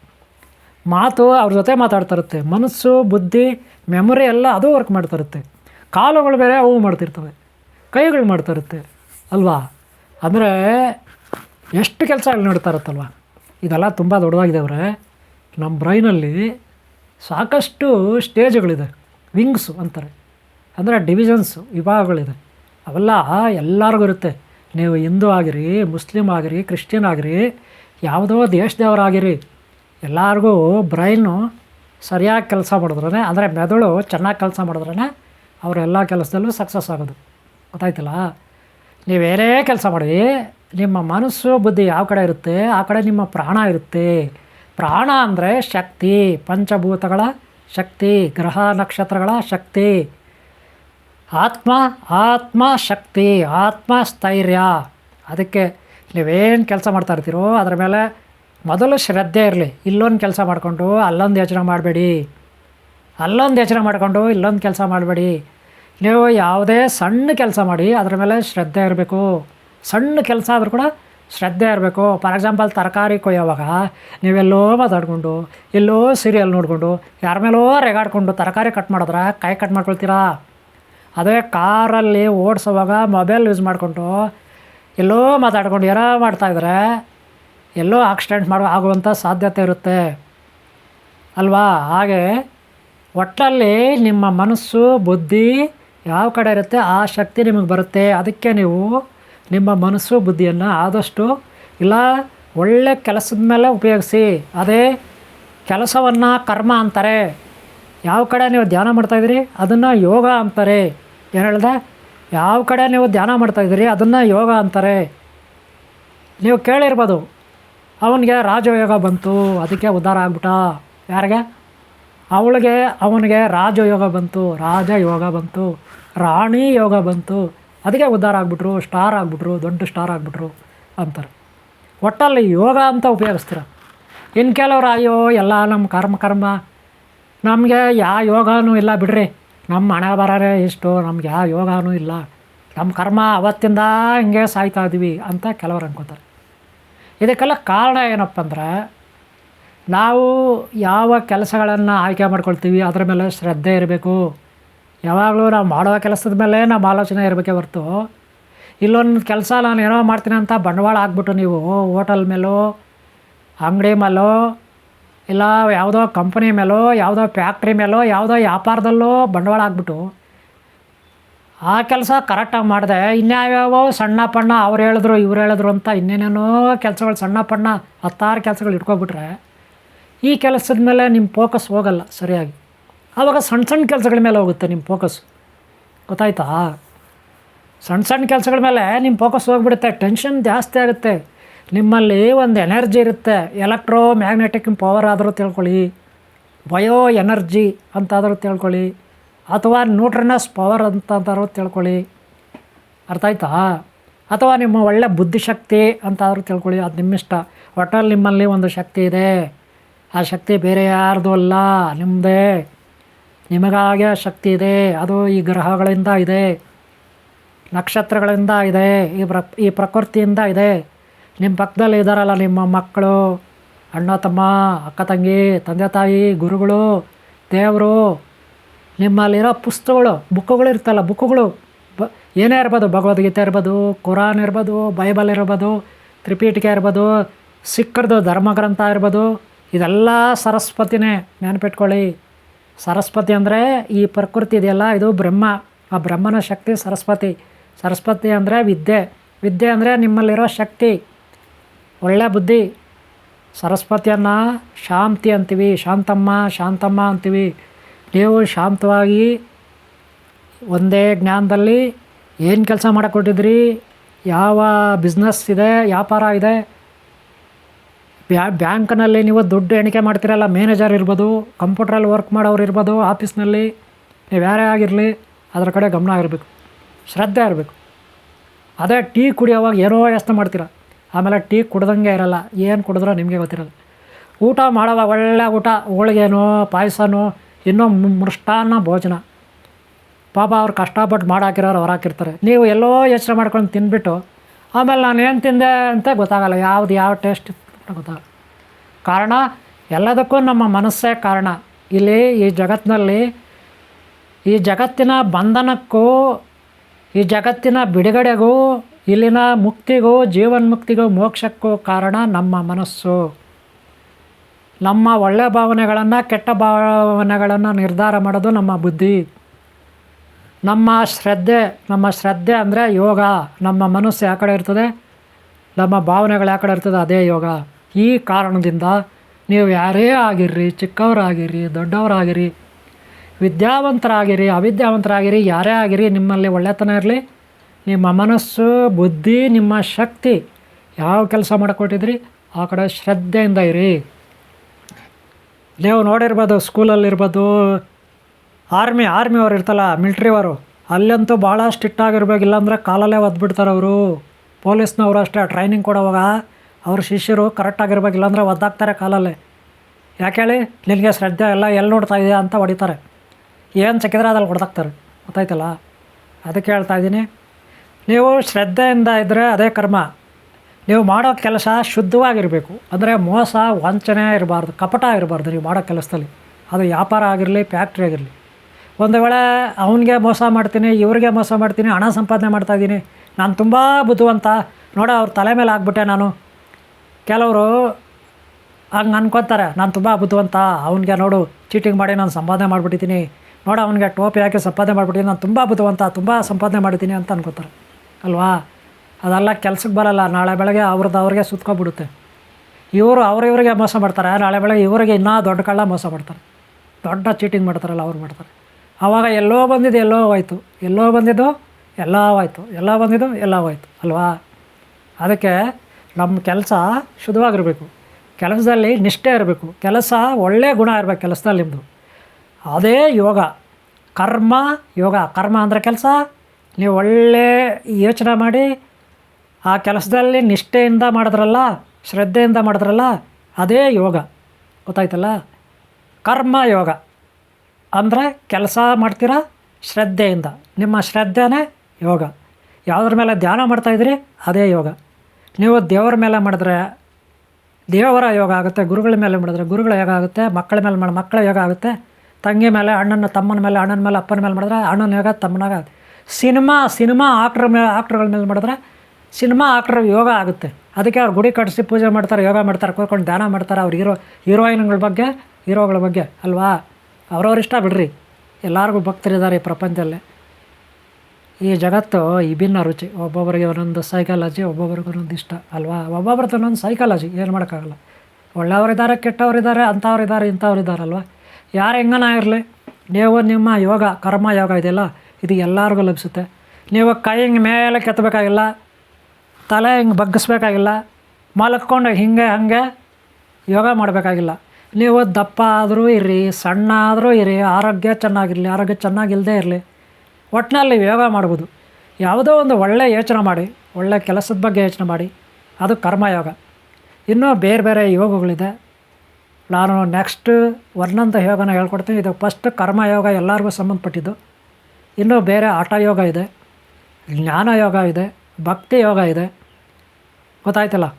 Speaker 1: ಮಾತು ಅವ್ರ ಜೊತೆ ಮಾತಾಡ್ತಾ ಇರುತ್ತೆ. ಮನಸ್ಸು, ಬುದ್ಧಿ ಮೆಮೊರಿ ಎಲ್ಲ ಅದು ವರ್ಕ್ ಮಾಡ್ತಾ ಇರುತ್ತೆ. ಕಾಲುಗಳು ಬೇರೆ, ಅವು ಮಾಡ್ತಿರ್ತವೆ. ಕೈಗಳು ಮಾಡ್ತಾ ಇರುತ್ತೆ. ಅಲ್ವಾ? ಅಂದರೆ ಎಷ್ಟು ಕೆಲಸ ಅಲ್ಲಿ ನೋಡ್ತಾ ಇರುತ್ತಲ್ವ? ಇದೆಲ್ಲ ತುಂಬ ದೊಡ್ಡದಾಗಿದೆ ಅವರೇ. ನಮ್ಮ ಬ್ರೈನಲ್ಲಿ ಸಾಕಷ್ಟು ಸ್ಟೇಜ್ಗಳಿದೆ ವಿಂಗ್ಸು ಅಂತಾರೆ. ಅಂದರೆ ಡಿವಿಷನ್ಸು ವಿಭಾಗಗಳಿದೆ. ಅವೆಲ್ಲ ಎಲ್ಲರಿಗೂ ಇರುತ್ತೆ. ನೀವು ಹಿಂದೂ ಆಗಿರಿ ಮುಸ್ಲಿಮ್ ಆಗಿರಿ, ಕ್ರಿಶ್ಚಿಯನ್ ಆಗಿರಿ, ಯಾವುದೋ ದೇಶದವರಾಗಿರಿ, ಎಲ್ಲರಿಗೂ ಬ್ರೈನು ಸರಿಯಾಗಿ ಕೆಲಸ ಮಾಡಿದ್ರೆ ಅಂದರೆ ಮೆದುಳು ಚೆನ್ನಾಗಿ ಕೆಲಸ ಮಾಡಿದ್ರೆ ಅವರೆಲ್ಲ ಕೆಲಸದಲ್ಲೂ ಸಕ್ಸಸ್ ಆಗೋದು. ಗೊತ್ತಾಯ್ತಲ್ಲ? ನೀವೇನೇ ಕೆಲಸ ಮಾಡಿ, ನಿಮ್ಮ ಮನಸ್ಸು, ಬುದ್ಧಿ ಯಾವ ಕಡೆ ಇರುತ್ತೆ, ಆ ಕಡೆ ನಿಮ್ಮ ಪ್ರಾಣ ಇರುತ್ತೆ. ಪ್ರಾಣ ಅಂದರೆ ಶಕ್ತಿ, ಪಂಚಭೂತಗಳ ಶಕ್ತಿ, ಗ್ರಹ ನಕ್ಷತ್ರಗಳ ಶಕ್ತಿ. ಆತ್ಮ ಆತ್ಮ ಶಕ್ತಿ ಆತ್ಮ ಸ್ಥೈರ್ಯ ಅದಕ್ಕೆ ನೀವೇನು ಕೆಲಸ ಮಾಡ್ತಾ ಇರ್ತೀರೋ ಅದರ ಮೇಲೆ ಮೊದಲು ಶ್ರದ್ಧೆ ಇರಲಿ. ಇಲ್ಲೊಂದು ಕೆಲಸ ಮಾಡಿಕೊಂಡು ಅಲ್ಲೊಂದು ಯೋಚನೆ ಮಾಡಬೇಡಿ. ಅಲ್ಲೊಂದು ಯೋಚನೆ ಮಾಡಿಕೊಂಡು ಇಲ್ಲೊಂದು ಕೆಲಸ ಮಾಡಬೇಡಿ. ನೀವು ಯಾವುದೇ ಸಣ್ಣ ಕೆಲಸ ಮಾಡಿ ಅದರ ಮೇಲೆ ಶ್ರದ್ಧೆ ಇರಬೇಕು. ಸಣ್ಣ ಕೆಲಸ ಆದರೂ ಕೂಡ ಶ್ರದ್ಧೆ ಇರಬೇಕು. ಫಾರ್ ಎಕ್ಸಾಂಪಲ್ ತರಕಾರಿ ಕೊಯ್ಯೋವಾಗ ನೀವೆಲ್ಲೋ ಮಾತಾಡಿಕೊಂಡು, ಎಲ್ಲೋ ಸೀರಿಯಲ್ ನೋಡಿಕೊಂಡು, ಯಾರ ಮೇಲೋ ರೆಗಾಡ್ಕೊಂಡು ತರಕಾರಿ ಕಟ್ ಮಾಡಿದ್ರೆ ಕೈ ಕಟ್ ಮಾಡ್ಕೊಳ್ತೀರಾ? ಅದೇ ಕಾರಲ್ಲಿ ಓಡಿಸುವಾಗ ಮೊಬೈಲ್ ಯೂಸ್ ಮಾಡಿಕೊಂಡು ಎಲ್ಲೋ ಮಾತಾಡ್ಕೊಂಡು ಏನೋ ಮಾಡ್ತಾಯಿದ್ರೆ ಎಲ್ಲೋ ಆಕ್ಸಿಡೆಂಟ್ ಮಾಡುವ ಆಗುವಂಥ ಸಾಧ್ಯತೆ ಇರುತ್ತೆ. ಅಲ್ವಾ? ಹಾಗೆ ಒಟ್ಟಲ್ಲಿ ನಿಮ್ಮ ಮನಸ್ಸು, ಬುದ್ಧಿ ಯಾವ ಕಡೆ ಇರುತ್ತೆ ಆ ಶಕ್ತಿ ನಿಮಗೆ ಬರುತ್ತೆ. ಅದಕ್ಕೆ ನೀವು ನಿಮ್ಮ ಮನಸ್ಸು, ಬುದ್ಧಿಯನ್ನು ಆದಷ್ಟು ಇಲ್ಲ, ಒಳ್ಳೆ ಕೆಲಸದ ಮೇಲೆ ಉಪಯೋಗಿಸಿ. ಅದೇ ಕೆಲಸವನ್ನು ಕರ್ಮ ಅಂತಾರೆ. ಯಾವ ಕಡೆ ನೀವು ಧ್ಯಾನ ಮಾಡ್ತಾಯಿದ್ದೀರಿ ಅದನ್ನು ಯೋಗ ಅಂತಾರೆ. ಏನು ಹೇಳ್ದೆ? ಯಾವ ಕಡೆ ನೀವು ಧ್ಯಾನ ಮಾಡ್ತಾಯಿದ್ದೀರಿ ಅದನ್ನು ಯೋಗ ಅಂತಾರೆ. ನೀವು ಕೇಳಿರ್ಬೋದು. ಅವನಿಗೆ ರಾಜಯೋಗ ಬಂತು. ಅದಕ್ಕೆ ಉದ್ಧಾರ ಆಗ್ಬಿಟ್ಟ. ಯಾರಿಗೆ? ಅವಳಿಗೆ, ಅವನಿಗೆ ರಾಜಯೋಗ ಬಂತು. ರಾಜಯೋಗ ಬಂತು. ರಾಣಿ ಯೋಗ ಬಂತು. ಅದಕ್ಕೆ ಉದ್ಧಾರ ಆಗ್ಬಿಟ್ರು. ಸ್ಟಾರ್ ಆಗಿಬಿಟ್ರು. ದೊಡ್ಡ ಸ್ಟಾರ್ ಆಗಿಬಿಟ್ರು ಅಂತಾರೆ. ಒಟ್ಟಲ್ಲಿ ಯೋಗ ಅಂತ ಉಪಯೋಗಿಸ್ತೀರ? ಇನ್ನು ಕೆಲವರು, ಅಯ್ಯೋ, ಎಲ್ಲ ನಮ್ಮ ಕರ್ಮ ಕರ್ಮ. ನಮಗೆ ಯಾವ ಯೋಗನೂ ಇಲ್ಲ ಬಿಡ್ರಿ. ನಮ್ಮ ಹಣ ಬರೋರೇ ಇಷ್ಟು, ನಮ್ಗೆ ಯಾವ ಯೋಗನೂ ಇಲ್ಲ. ನಮ್ಮ ಕರ್ಮ ಅವತ್ತಿಂದ ಹಿಂಗೆ ಸಾಯ್ತಾ ಇದ್ವಿ ಅಂತ ಕೆಲವರು ಅನ್ಕೋತಾರೆ. ಇದಕ್ಕೆಲ್ಲ ಕಾರಣ ಏನಪ್ಪ ಅಂದ್ರೆ ನಾವು ಯಾವ ಕೆಲಸಗಳನ್ನು ಆಯ್ಕೆ ಮಾಡ್ಕೊಳ್ತೀವಿ, ಅದರ ಮೇಲೆ ಶ್ರದ್ಧೆ ಇರಬೇಕು. ಯಾವಾಗಲೂ ನಾವು ಮಾಡೋ ಕೆಲಸದ ಮೇಲೆ ನಮ್ಮ ಆಲೋಚನೆ ಇರಬೇಕೇ ಹೊರ್ತು, ಇಲ್ಲೊಂದು ಕೆಲಸ ನಾನು ಏನೋ ಮಾಡ್ತೀನಿ ಅಂತ ಬಂಡವಾಳ ಹಾಕ್ಬಿಟ್ಟು ನೀವು ಹೋಟೆಲ್ ಮೇಲೋ, ಅಂಗಡಿ ಮೇಲೋ ಇಲ್ಲ ಯಾವುದೋ ಕಂಪನಿ ಮೇಲೋ, ಯಾವುದೋ ಫ್ಯಾಕ್ಟ್ರಿ ಮೇಲೋ, ಯಾವುದೋ ವ್ಯಾಪಾರದಲ್ಲೋ ಬಂಡವಾಳ ಆಗ್ಬಿಟ್ಟು ಆ ಕೆಲಸ ಕರೆಕ್ಟಾಗಿ ಮಾಡಿದೆ. ಇನ್ಯಾವ್ಯಾವೋ ಸಣ್ಣ ಪಣ್ಣ ಅವ್ರು ಹೇಳಿದ್ರು, ಇವ್ರು ಹೇಳಿದ್ರು ಅಂತ ಇನ್ನೇನೇನೋ ಕೆಲಸಗಳು ಸಣ್ಣ ಪಣ್ಣ ಹತ್ತಾರು ಕೆಲಸಗಳು ಇಟ್ಕೊಬಿಟ್ರೆ ಈ ಕೆಲಸದ ಮೇಲೆ ನಿಮ್ಮ ಫೋಕಸ್ ಹೋಗಲ್ಲ ಸರಿಯಾಗಿ. ಆವಾಗ ಸಣ್ಣ ಸಣ್ಣ ಕೆಲಸಗಳ ಮೇಲೆ ಹೋಗುತ್ತೆ ನಿಮ್ಮ ಫೋಕಸ್ ಗೊತ್ತಾಯ್ತಾ? ಸಣ್ಣ ಸಣ್ಣ ಕೆಲಸಗಳ ಮೇಲೆ ನಿಮ್ಮ ಫೋಕಸ್ ಹೋಗ್ಬಿಡುತ್ತೆ ಟೆನ್ಷನ್ ಜಾಸ್ತಿ ಆಗುತ್ತೆ. ನಿಮ್ಮಲ್ಲಿ ಒಂದು ಎನರ್ಜಿ ಇರುತ್ತೆ. ಎಲೆಕ್ಟ್ರೋ ಮ್ಯಾಗ್ನೆಟಿಕ್ ಪವರ್ ಆದರೂ ತಿಳ್ಕೊಳ್ಳಿ. ಬಯೋ ಎನರ್ಜಿ ಅಂತಾದರೂ ತಿಳ್ಕೊಳ್ಳಿ. ಅಥವಾ ನ್ಯೂಟ್ರನಸ್ ಪವರ್ ಅಂತಾದರೂ ತಿಳ್ಕೊಳ್ಳಿ. ಅರ್ಥ ಆಯ್ತಾ? ಅಥವಾ ನಿಮ್ಮ ಒಳ್ಳೆ ಬುದ್ಧಿಶಕ್ತಿ ಅಂತಾದರೂ ತಿಳ್ಕೊಳ್ಳಿ. ಅದು ನಿಮ್ಮಿಷ್ಟ. ಒಟ್ಟಲ್ಲಿ ನಿಮ್ಮಲ್ಲಿ ಒಂದು ಶಕ್ತಿ ಇದೆ. ಆ ಶಕ್ತಿ ಬೇರೆ ಯಾರ್ದು ಅಲ್ಲ. ನಿಮ್ಮದೇ ನಿಮಗಾಗೆ ಶಕ್ತಿ ಇದೆ. ಅದು ಈ ಗ್ರಹಗಳಿಂದ ಇದೆ. ನಕ್ಷತ್ರಗಳಿಂದ ಇದೆ. ಈ ಪ್ರ ಈ ಪ್ರಕೃತಿಯಿಂದ ಇದೆ. ನಿಮ್ಮ ಪಕ್ಕದಲ್ಲಿ ಇದ್ದಾರಲ್ಲ ನಿಮ್ಮ ಮಕ್ಕಳು, ಅಣ್ಣ ತಮ್ಮ, ಅಕ್ಕ ತಂಗಿ, ತಂದೆ ತಾಯಿ, ಗುರುಗಳು, ದೇವರು, ನಿಮ್ಮಲ್ಲಿರೋ ಪುಸ್ತಕಗಳು, ಬುಕ್ಕುಗಳು ಇರ್ತಲ್ಲ ಬುಕ್ಕುಗಳು. ಬ, ಏನೇ ಇರ್ಬೋದು, ಭಗವದ್ಗೀತೆ ಇರ್ಬೋದು, ಕುರಾನ್ ಇರ್ಬೋದು, ಬೈಬಲ್ ಇರ್ಬೋದು, ತ್ರಿಪೀಠಿಕೆ ಇರ್ಬೋದು ಸಿಕ್ಕರ್ದು ಧರ್ಮಗ್ರಂಥ ಇರ್ಬೋದು, ಇದೆಲ್ಲ ಸರಸ್ವತಿನೇ ನೆನಪಿಟ್ಕೊಳ್ಳಿ. ಸರಸ್ವತಿ ಅಂದರೆ ಈ ಪ್ರಕೃತಿ ಇದೆಯಲ್ಲ, ಇದು ಬ್ರಹ್ಮ. ಆ ಬ್ರಹ್ಮನ ಶಕ್ತಿ ಸರಸ್ವತಿ. ಸರಸ್ವತಿ ಅಂದರೆ ವಿದ್ಯೆ. ವಿದ್ಯೆ ಅಂದರೆ ನಿಮ್ಮಲ್ಲಿರೋ ಶಕ್ತಿ. ಒಳ್ಳೆ ಬುದ್ಧಿ. ಸರಸ್ವತಿಯನ್ನು ಶಾಂತಿ ಅಂತೀವಿ, ಶಾಂತಮ್ಮ ಶಾಂತಮ್ಮ ಅಂತೀವಿ. ನೀವು ಶಾಂತವಾಗಿ ಒಂದೇ ಜ್ಞಾನದಲ್ಲಿ ಏನು ಕೆಲಸ ಮಾಡಿಕೊಟ್ಟಿದ್ರಿ ಕೊಟ್ಟಿದ್ರಿ ಯಾವ ಬಿಸ್ನೆಸ್ ಇದೆ, ವ್ಯಾಪಾರ ಇದೆ, ಬ್ಯಾ, ಬ್ಯಾಂಕ್ನಲ್ಲಿ ನೀವು ದುಡ್ಡು ಎಣಿಕೆ ಮಾಡ್ತೀರಲ್ಲ ಮ್ಯಾನೇಜರ್ ಇರ್ಬೋದು ಕಂಪ್ಯೂಟ್ರಲ್ಲಿ ವರ್ಕ್ ಮಾಡೋರು ಇರ್ಬೋದು ಆಫೀಸ್ನಲ್ಲಿ ನೀವು ಯಾರೇ ಆಗಿರಲಿ, ಅದರ ಕಡೆ ಗಮನ ಇರಬೇಕು, ಶ್ರದ್ಧೆ ಇರಬೇಕು. ಅದೇ ಟೀ ಕುಡಿಯೋವಾಗ ಏನೋ ವ್ಯವಸ್ಥೆ ಮಾಡ್ತೀರ? ಆಮೇಲೆ ಟೀ ಕುಡ್ದಂಗೆ ಇರಲ್ಲ. ಏನು ಕುಡಿದ್ರೋ ನಿಮಗೆ ಗೊತ್ತಿರಲ್ಲ. ಊಟ ಮಾಡೋವಾಗ ಒಳ್ಳೆ ಊಟ, ಹೋಳಿಗೆನೋ, ಪಾಯಸನೋ, ಇನ್ನೂ ಮೃಷ್ಟಾನ್ನ ಭೋಜನ. ಪಾಪ ಅವ್ರು ಕಷ್ಟಪಟ್ಟು ಮಾಡಾಕಿರೋರು ಅವ್ರು ಹಾಕಿರ್ತಾರೆ. ನೀವು ಎಲ್ಲೋ ಯೋಚನೆ ಮಾಡ್ಕೊಂಡು ತಿಂದ್ಬಿಟ್ಟು, ಆಮೇಲೆ ನಾನು ಏನು ತಿಂದೆ ಅಂತ ಗೊತ್ತಾಗಲ್ಲ. ಯಾವ್ದು ಯಾವ ಟೇಸ್ಟ್ ಗೊತ್ತಾಗಲ್ಲ. ಕಾರಣ, ಎಲ್ಲದಕ್ಕೂ ನಮ್ಮ ಮನಸ್ಸೇ ಕಾರಣ. ಇಲ್ಲಿ ಈ ಜಗತ್ತಿನಲ್ಲಿ ಈ ಜಗತ್ತಿನ ಬಂಧನಕ್ಕೂ, ಈ ಜಗತ್ತಿನ ಬಿಡುಗಡೆಗೂ ಇಲ್ಲಿನ ಮುಕ್ತಿಗೂ, ಜೀವನ್ಮುಕ್ತಿಗೂ, ಮೋಕ್ಷಕ್ಕೂ ಕಾರಣ ನಮ್ಮ ಮನಸ್ಸು. ನಮ್ಮ ಒಳ್ಳೆ ಭಾವನೆಗಳನ್ನು, ಕೆಟ್ಟ ಭಾವನೆಗಳನ್ನು ನಿರ್ಧಾರ ಮಾಡೋದು ನಮ್ಮ ಬುದ್ಧಿ. ನಮ್ಮ ಶ್ರದ್ಧೆ ನಮ್ಮ ಶ್ರದ್ಧೆ ಅಂದರೆ ಯೋಗ. ನಮ್ಮ ಮನಸ್ಸು ಯಾವ ಕಡೆ ಇರ್ತದೆ? ನಮ್ಮ ಭಾವನೆಗಳು ಯಾವ ಕಡೆ ಇರ್ತದೆ? ಅದೇ ಯೋಗ. ಈ ಕಾರಣದಿಂದ ನೀವು ಯಾರೇ ಆಗಿರ್ರಿ, ಚಿಕ್ಕವರಾಗಿರ್ರಿ ದೊಡ್ಡವರಾಗಿರಿ ವಿದ್ಯಾವಂತರಾಗಿರಿ ಅವಿದ್ಯಾವಂತರಾಗಿರಿ ಯಾರೇ ಆಗಿರಿ ನಿಮ್ಮಲ್ಲಿ ಒಳ್ಳೆತನ ಇರಲಿ. ನಿಮ್ಮ ಮನಸ್ಸು, ಬುದ್ಧಿ, ನಿಮ್ಮ ಶಕ್ತಿ ಯಾವ ಕೆಲಸ ಮಾಡಿಕೊಟ್ಟಿದ್ರಿ, ಆ ಕಡೆ ಶ್ರದ್ಧೆಯಿಂದ ಇರಿ. ನೀವು ನೋಡಿರ್ಬೋದು, ಸ್ಕೂಲಲ್ಲಿರ್ಬೋದು, ಆರ್ಮಿ ಆರ್ಮಿ ಅವ್ರು ಇರ್ತಲ್ಲ ಮಿಲ್ಟ್ರಿಯವರು ಅಲ್ಲಂತೂ ಭಾಳ ಸ್ಟ್ರಿಕ್ಟ್ ಆಗಿರ್ಬೇಕು ಇಲ್ಲಾಂದ್ರೆ ಕಾಲಲ್ಲೇ ಒದ್ಬಿಡ್ತಾರೆ ಅವರು. ಪೊಲೀಸ್ನವರು ಅಷ್ಟೇ, ಟ್ರೈನಿಂಗ್ ಕೊಡೋವಾಗ ಅವ್ರ ಶಿಷ್ಯರು ಕರೆಕ್ಟಾಗಿರ್ಬೇಕು, ಇಲ್ಲಾಂದ್ರೆ ಒದ್ದಾಗ್ತಾರೆ ಕಾಲಲ್ಲೇ. ಯಾಕೆ ಹೇಳಿ, ನಿನಗೆ ಶ್ರದ್ಧೆ ಎಲ್ಲ ಎಲ್ಲಿ ನೋಡ್ತಾ ಇದೆಯಾ ಅಂತ ಹೊಡಿತಾರೆ. ಏನು ಸಿಕ್ಕಿದ್ರೆ ಅದ್ರಲ್ಲಿ ಹೊಡೆದಾಗ್ತಾರೆ ಗೊತ್ತಾಯ್ತಲ್ಲ? ಅದಕ್ಕೆ ಹೇಳ್ತಾ ಇದ್ದೀನಿ. ನೀವು ಶ್ರದ್ಧೆಯಿಂದ ಇದ್ದರೆ ಅದೇ ಕರ್ಮ. ನೀವು ಮಾಡೋ ಕೆಲಸ ಶುದ್ಧವಾಗಿರಬೇಕು. ಅಂದರೆ ಮೋಸ, ವಂಚನೆ ಇರಬಾರ್ದು, ಕಪಟ ಇರಬಾರ್ದು ನೀವು ಮಾಡೋ ಕೆಲಸದಲ್ಲಿ. ಅದು ವ್ಯಾಪಾರ ಆಗಿರಲಿ, ಫ್ಯಾಕ್ಟ್ರಿ ಆಗಿರಲಿ. ಒಂದು ವೇಳೆ ಅವನಿಗೆ ಮೋಸ ಮಾಡ್ತೀನಿ, ಇವ್ರಿಗೆ ಮೋಸ ಮಾಡ್ತೀನಿ, ಹಣ ಸಂಪಾದನೆ ಮಾಡ್ತಾಯಿದ್ದೀನಿ ನಾನು ತುಂಬ ಬುದ್ಧಿವಂತ, ನೋಡ ಅವ್ರ ತಲೆ ಮೇಲೆ ಆಗ್ಬಿಟ್ಟೆ ನಾನು. ಕೆಲವರು ಹಂಗೆ ಅನ್ಕೊತಾರೆ, ನಾನು ತುಂಬ ಬುದ್ಧಿವಂತ, ಅವನಿಗೆ ನೋಡು, ಚೀಟಿಂಗ್ ಮಾಡಿ ನಾನು ಸಂಪಾದನೆ ಮಾಡಿಬಿಟ್ಟಿದ್ದೀನಿ. ನೋಡು ಅವನಿಗೆ ಟೋಪಿ ಹಾಕಿ ಸಂಪಾದನೆ ಮಾಡಿಬಿಟ್ಟಿದ್ದೀನಿ, ನಾನು ತುಂಬ ಬುದ್ಧಿವಂತ, ತುಂಬ ಸಂಪಾದನೆ ಮಾಡಿದ್ದೀನಿ ಅಂತ ಅನ್ಕೋತಾರೆ. ಅಲ್ವಾ? ಅದೆಲ್ಲ ಕೆಲ್ಸಕ್ಕೆ ಬರಲ್ಲ. ನಾಳೆ ಬೆಳಗ್ಗೆ ಅವ್ರದ್ದು ಅವ್ರಿಗೆ ಸುತ್ಕೊಬಿಡುತ್ತೆ ಇವರು ಅವ್ರಿವ್ರಿಗೆ ಮೋಸ ಮಾಡ್ತಾರೆ. ನಾಳೆ ಬೆಳಗ್ಗೆ ಇವರಿಗೆ ಇನ್ನೂ ದೊಡ್ಡ ಕಳ್ಳ ಮೋಸ ಮಾಡ್ತಾರೆ. ದೊಡ್ಡ ಚೀಟಿಂಗ್ ಮಾಡ್ತಾರಲ್ಲ ಅವ್ರು ಮಾಡ್ತಾರೆ. ಆವಾಗ ಎಲ್ಲೋ ಬಂದಿದ್ದು ಎಲ್ಲೋ ಹೋಯ್ತು. ಎಲ್ಲೋ ಬಂದಿದ್ದು ಎಲ್ಲ ಹೋಯ್ತು. ಎಲ್ಲ ಬಂದಿದ್ದು ಎಲ್ಲ ಹೋಯ್ತು. ಅಲ್ವಾ? ಅದಕ್ಕೆ ನಮ್ಮ ಕೆಲಸ ಶುದ್ಧವಾಗಿರಬೇಕು. ಕೆಲಸದಲ್ಲಿ ನಿಷ್ಠೆ ಇರಬೇಕು. ಕೆಲಸ ಒಳ್ಳೆಯ ಗುಣ ಇರಬೇಕು ಕೆಲಸದಲ್ಲಿ ನಿಮ್ಮದು ಅದೇ ಯೋಗ. ಕರ್ಮ ಯೋಗ. ಕರ್ಮ ಅಂದರೆ ಕೆಲಸ ನೀವು ಒಳ್ಳೆ ಯೋಚನೆ ಮಾಡಿ, ಆ ಕೆಲಸದಲ್ಲಿ ನಿಷ್ಠೆಯಿಂದ ಮಾಡಿದ್ರಲ್ಲ, ಶ್ರದ್ಧೆಯಿಂದ ಮಾಡಿದ್ರಲ್ಲ, ಅದೇ ಯೋಗ. ಗೊತ್ತಾಯ್ತಲ್ಲ? ಕರ್ಮ ಯೋಗ. ಅಂದರೆ ಕೆಲಸ ಮಾಡ್ತೀರಾ ಶ್ರದ್ಧೆಯಿಂದ. ನಿಮ್ಮ ಶ್ರದ್ಧೆನೇ ಯೋಗ. ಯಾವುದ್ರ ಮೇಲೆ ಧ್ಯಾನ ಮಾಡ್ತಾಯಿದ್ರಿ ಅದೇ ಯೋಗ. ನೀವು ದೇವರ ಮೇಲೆ ಮಾಡಿದ್ರೆ ದೇವರ ಯೋಗ ಆಗುತ್ತೆ, ಗುರುಗಳ ಮೇಲೆ ಮಾಡಿದ್ರೆ ಗುರುಗಳ ಯೋಗ ಆಗುತ್ತೆ, ಮಕ್ಕಳ ಮೇಲೆ ಮಾಡಿ ಮಕ್ಕಳ ಯೋಗ ಆಗುತ್ತೆ. ತಂಗಿ ಮೇಲೆ ಅಣ್ಣನ ತಮ್ಮನ ಮೇಲೆ, ಅಣ್ಣನ ಮೇಲೆ ಅಪ್ಪನ ಮೇಲೆ ಮಾಡಿದ್ರೆ ಅಣ್ಣನ ಯೋಗ ತಮ್ಮನಾಗ ಸಿನಿಮಾ ಸಿನಿಮಾ ಆಕ್ಟ್ರ ಮೇಲೆ ಆಕ್ಟ್ರ್ಗಳ ಮೇಲೆ ಮಾಡಿದ್ರೆ ಸಿನಿಮಾ ಆಕ್ಟ್ರ್ ಯೋಗ ಆಗುತ್ತೆ. ಅದಕ್ಕೆ ಅವ್ರು ಗುಡಿ ಕಟ್ಟಿಸಿ ಪೂಜೆ ಮಾಡ್ತಾರೆ, ಯೋಗ ಮಾಡ್ತಾರೆ, ಕೂತ್ಕೊಂಡು ಧ್ಯಾನ ಮಾಡ್ತಾರೆ ಅವ್ರು ಹೀರೋ, ಹೀರೋಯಿನ್ಗಳ ಬಗ್ಗೆ, ಹೀರೋಗಳ ಬಗ್ಗೆ, ಅಲ್ವಾ? ಅವ್ರವ್ರ ಇಷ್ಟ ಬಿಡ್ರಿ. ಎಲ್ಲರಿಗೂ ಭಕ್ತರಿದ್ದಾರೆ ಈ ಪ್ರಪಂಚದಲ್ಲಿ. ಈ ಜಗತ್ತು ವಿಭಿನ್ನ ರುಚಿ. ಒಬ್ಬೊಬ್ಬರಿಗೆ ಒಂದೊಂದು ಸೈಕಾಲಜಿ ಒಬ್ಬೊಬ್ರಿಗೆ ಒಂದೊಂದು ಇಷ್ಟ, ಅಲ್ವಾ? ಒಬ್ಬೊಬ್ರದ್ದು ಒಂದೊಂದು ಸೈಕಾಲಜಿ ಏನು ಮಾಡೋಕ್ಕಾಗಲ್ಲ. ಒಳ್ಳೆಯವರಿದ್ದಾರೆ ಕೆಟ್ಟವರಿದ್ದಾರೆ ಅಂಥವ್ರಿದ್ದಾರೆ ಇಂಥವ್ರಿದ್ದಾರಲ್ವ ಯಾರು ಹೆಂಗನ ಇರಲಿ? ನೀವು ನಿಮ್ಮ ಯೋಗ, ಕರ್ಮ ಯೋಗ ಇದೆಯಲ್ಲ? ಇದು ಎಲ್ಲರಿಗೂ ಲಭಿಸುತ್ತೆ. ನೀವು ಕೈ ಹಿಂಗೆ ಮೇಲೆ ಕೆತ್ತಬೇಕಾಗಿಲ್ಲ, ತಲೆ ಹಿಂಗೆ ಬಗ್ಗಿಸ್ಬೇಕಾಗಿಲ್ಲ ಮಲಕ್ಕೊಂಡು ಹಿಂಗೆ ಹಾಗೆ ಯೋಗ ಮಾಡಬೇಕಾಗಿಲ್ಲ. ನೀವು ದಪ್ಪ ಆದರೂ ಇರಿ, ಸಣ್ಣ ಆದರೂ ಇರಿ, ಆರೋಗ್ಯ ಚೆನ್ನಾಗಿರಲಿ, ಆರೋಗ್ಯ ಚೆನ್ನಾಗಿಲ್ಲದೆ ಇರಲಿ ಒಟ್ಟಿನಲ್ಲಿ ಯೋಗ ಮಾಡ್ಬೋದು. ಯಾವುದೋ ಒಂದು ಒಳ್ಳೆಯ ಯೋಚನೆ ಮಾಡಿ ಒಳ್ಳೆಯ ಕೆಲಸದ ಬಗ್ಗೆ ಯೋಚನೆ ಮಾಡಿ, ಅದು ಕರ್ಮಯೋಗ ಇನ್ನೂ ಬೇರೆ ಬೇರೆ ಯೋಗಗಳಿದೆ. ನಾನು ನೆಕ್ಸ್ಟ್ ವರ್ಣಂತ ಯೋಗನ ಹೇಳ್ಕೊಡ್ತೀನಿ. ಇದು ಫಸ್ಟ್ ಕರ್ಮಯೋಗ ಎಲ್ಲರಿಗೂ ಸಂಬಂಧಪಟ್ಟಿದ್ದು. ಇನ್ನೂ ಬೇರೆ ಆಟ ಯೋಗ ಇದೆ, ಜ್ಞಾನ ಯೋಗ ಇದೆ, ಭಕ್ತಿ ಯೋಗ ಇದೆ. ಗೊತ್ತಾಯ್ತಲ್ಲ?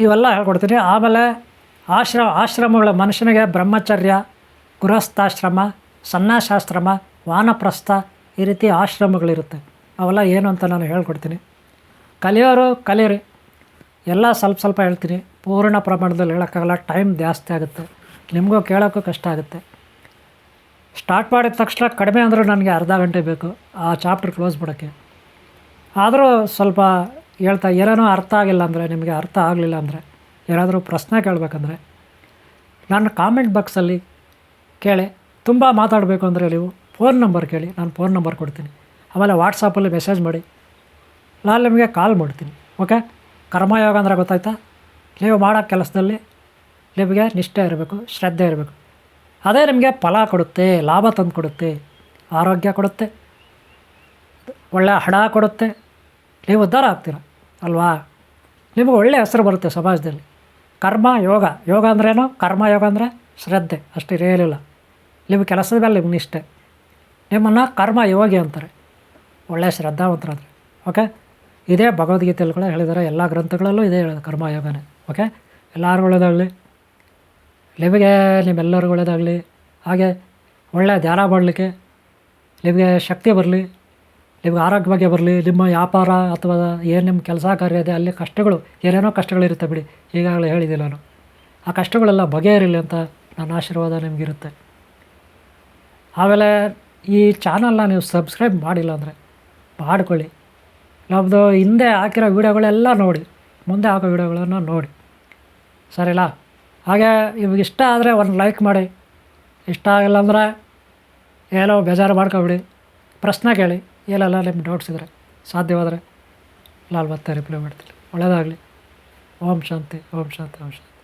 Speaker 1: ಇವೆಲ್ಲ ಹೇಳ್ಕೊಡ್ತೀನಿ. ಆಮೇಲೆ ಆಶ್ರ, ಆಶ್ರಮಗಳ ಮನುಷ್ಯನಿಗೆ ಬ್ರಹ್ಮಚರ್ಯ, ಗೃಹಸ್ಥಾಶ್ರಮ, ಸನ್ಯಾಸಾಶ್ರಮ, ವಾನಪ್ರಸ್ಥ ಈ ರೀತಿ ಆಶ್ರಮಗಳಿರುತ್ತೆ. ಅವೆಲ್ಲ ಏನು ಅಂತ ನಾನು ಹೇಳ್ಕೊಡ್ತೀನಿ. ಕಲಿಯೋರು ಕಲಿಯಿರಿ. ಎಲ್ಲ ಸ್ವಲ್ಪ ಸ್ವಲ್ಪ ಹೇಳ್ತೀನಿ. ಪೂರ್ಣ ಪ್ರಮಾಣದಲ್ಲಿ ಹೇಳೋಕ್ಕಾಗಲ್ಲ. ಟೈಮ್ ಜಾಸ್ತಿ ಆಗುತ್ತೆ. ನಿಮಗೂ ಕೇಳೋಕ್ಕೂ ಕಷ್ಟ ಆಗುತ್ತೆ. ಸ್ಟಾರ್ಟ್ ಮಾಡಿದ ತಕ್ಷಣ ಕಡಿಮೆ ಅಂದರೂ ನನಗೆ ಅರ್ಧ ಗಂಟೆ ಬೇಕು ಆ ಚಾಪ್ಟರ್ ಕ್ಲೋಸ್ ಮಾಡೋಕ್ಕೆ. ಆದರೂ ಸ್ವಲ್ಪ ಹೇಳ್ತಾ ಏನೇನೋ ಅರ್ಥ ಆಗಿಲ್ಲ ಅಂದರೆ, ನಿಮಗೆ ಅರ್ಥ ಆಗಲಿಲ್ಲ ಅಂದರೆ, ಏನಾದರೂ ಪ್ರಶ್ನೆ ಕೇಳಬೇಕಂದ್ರೆ, ನನ್ನ ಕಾಮೆಂಟ್ ಬಾಕ್ಸಲ್ಲಿ ಕೇಳಿ, ತುಂಬ ಮಾತಾಡಬೇಕು ಅಂದರೆ ನೀವು ಫೋನ್ ನಂಬರ್ ಕೇಳಿ, ನಾನು ಫೋನ್ ನಂಬರ್ ಕೊಡ್ತೀನಿ. ಆಮೇಲೆ ವಾಟ್ಸಪ್ಪಲ್ಲಿ ಮೆಸೇಜ್ ಮಾಡಿ, ನಾನು ನಿಮಗೆ ಕಾಲ್ ಮಾಡ್ತೀನಿ, ಓಕೆ? ಕರ್ಮಯೋಗ ಅಂದರೆ ಗೊತ್ತಾಯ್ತಾ? ನೀವು ಮಾಡೋ ಕೆಲಸದಲ್ಲಿ ನಿಮಗೆ ನಿಷ್ಠೆ ಇರಬೇಕು, ಶ್ರದ್ಧೆ ಇರಬೇಕು. ಅದೇ ನಿಮಗೆ ಫಲ ಕೊಡುತ್ತೆ, ಲಾಭ ತಂದು ಕೊಡುತ್ತೆ, ಆರೋಗ್ಯ ಕೊಡುತ್ತೆ ಒಳ್ಳೆಯ ಹಣ ಕೊಡುತ್ತೆ. ನೀವು ಉದ್ಧಾರ ಆಗ್ತೀರ? ಅಲ್ವಾ? ನಿಮಗೆ ಒಳ್ಳೆಯ ಹೆಸರು ಬರುತ್ತೆ ಸಮಾಜದಲ್ಲಿ. ಕರ್ಮ ಯೋಗ. ಯೋಗ ಅಂದ್ರೇನು ಕರ್ಮ ಯೋಗ ಅಂದರೆ ಶ್ರದ್ಧೆ. ಅಷ್ಟು ಇರೇಲಿಲ್ಲ. ನಿಮ್ಮ ಕೆಲಸದ ಮೇಲೆ ನಿಮ್ಮ ನಿಷ್ಠೆ. ನಿಮ್ಮನ್ನು ಕರ್ಮ ಯೋಗಿ ಅಂತಾರೆ. ಒಳ್ಳೆಯ ಶ್ರದ್ಧಾವಂತರಾದರೆ. ಓಕೆ? ಇದೇ ಭಗವದ್ಗೀತೆಯಲ್ಲಿ ಕೂಡ ಹೇಳಿದ್ದಾರೆ. ಎಲ್ಲ ಗ್ರಂಥಗಳಲ್ಲೂ ಇದೇ ಕರ್ಮ ಕರ್ಮಯೋಗನೇ ಓಕೆ? ಎಲ್ಲರೂ ಒಳ್ಳೆಯದಾಗಲಿ ನಿಮಗೆ ನಿಮ್ಮೆಲ್ಲರಿಗೂ ಒಳ್ಳೆಯದಾಗಲಿ ಹಾಗೆ ಒಳ್ಳೆಯ ಧ್ಯಾನ ಮಾಡಲಿಕ್ಕೆ ನಿಮಗೆ ಶಕ್ತಿ ಬರಲಿ, ನಿಮಗೆ ಆರೋಗ್ಯ ಬಗ್ಗೆ ಬರಲಿ, ನಿಮ್ಮ ವ್ಯಾಪಾರ ಅಥವಾ ಏನು ನಿಮ್ಮ ಕೆಲಸ ಕಾರ್ಯ ಇದೆ, ಅಲ್ಲಿ ಕಷ್ಟಗಳು, ಏನೇನೋ ಕಷ್ಟಗಳಿರುತ್ತೆ ಬಿಡಿ. ಈಗಾಗಲೇ ಹೇಳಿದ್ದೀನಿ ನಾನು. ಆ ಕಷ್ಟಗಳೆಲ್ಲ ಬಗೆಹರಿಲಿ ಅಂತ ನನ್ನ ಆಶೀರ್ವಾದ ನಿಮಗಿರುತ್ತೆ. ಆಮೇಲೆ ಈ ಚಾನಲ್ನ ನೀವು ಸಬ್ಸ್ಕ್ರೈಬ್ ಮಾಡಿಲ್ಲ ಅಂದರೆ ಮಾಡ್ಕೊಳ್ಳಿ. ನಮ್ಮದು ಹಿಂದೆ ಹಾಕಿರೋ ವೀಡಿಯೋಗಳೆಲ್ಲ ನೋಡಿ, ಮುಂದೆ ಹಾಕೋ ವೀಡಿಯೋಗಳನ್ನು ನೋಡಿ. ಸರಿನಾ? ಹಾಗೆ ಇವಾಗ ಇಷ್ಟ ಆದರೆ ಒಂದು ಲೈಕ್ ಮಾಡಿ. ಇಷ್ಟ ಆಗಿಲ್ಲ ಅಂದರೆ ಏನೋ ಬೇಜಾರು ಮಾಡ್ಕೊಬಿಡಿ. ಪ್ರಶ್ನೆ ಕೇಳಿ. ಏನೆಲ್ಲ ನಿಮ್ಮ ಡೌಟ್ಸ್ ಇದ್ದರೆ ಸಾಧ್ಯವಾದರೆ ನಾನು ಮತ್ತೆ ರಿಪ್ಲೈ ಮಾಡ್ತೀನಿ ಒಳ್ಳೆಯದಾಗಲಿ ಓಂ ಶಾಂತಿ ಓಂ ಶಾಂತಿ ಓಂ ಶಾಂತಿ.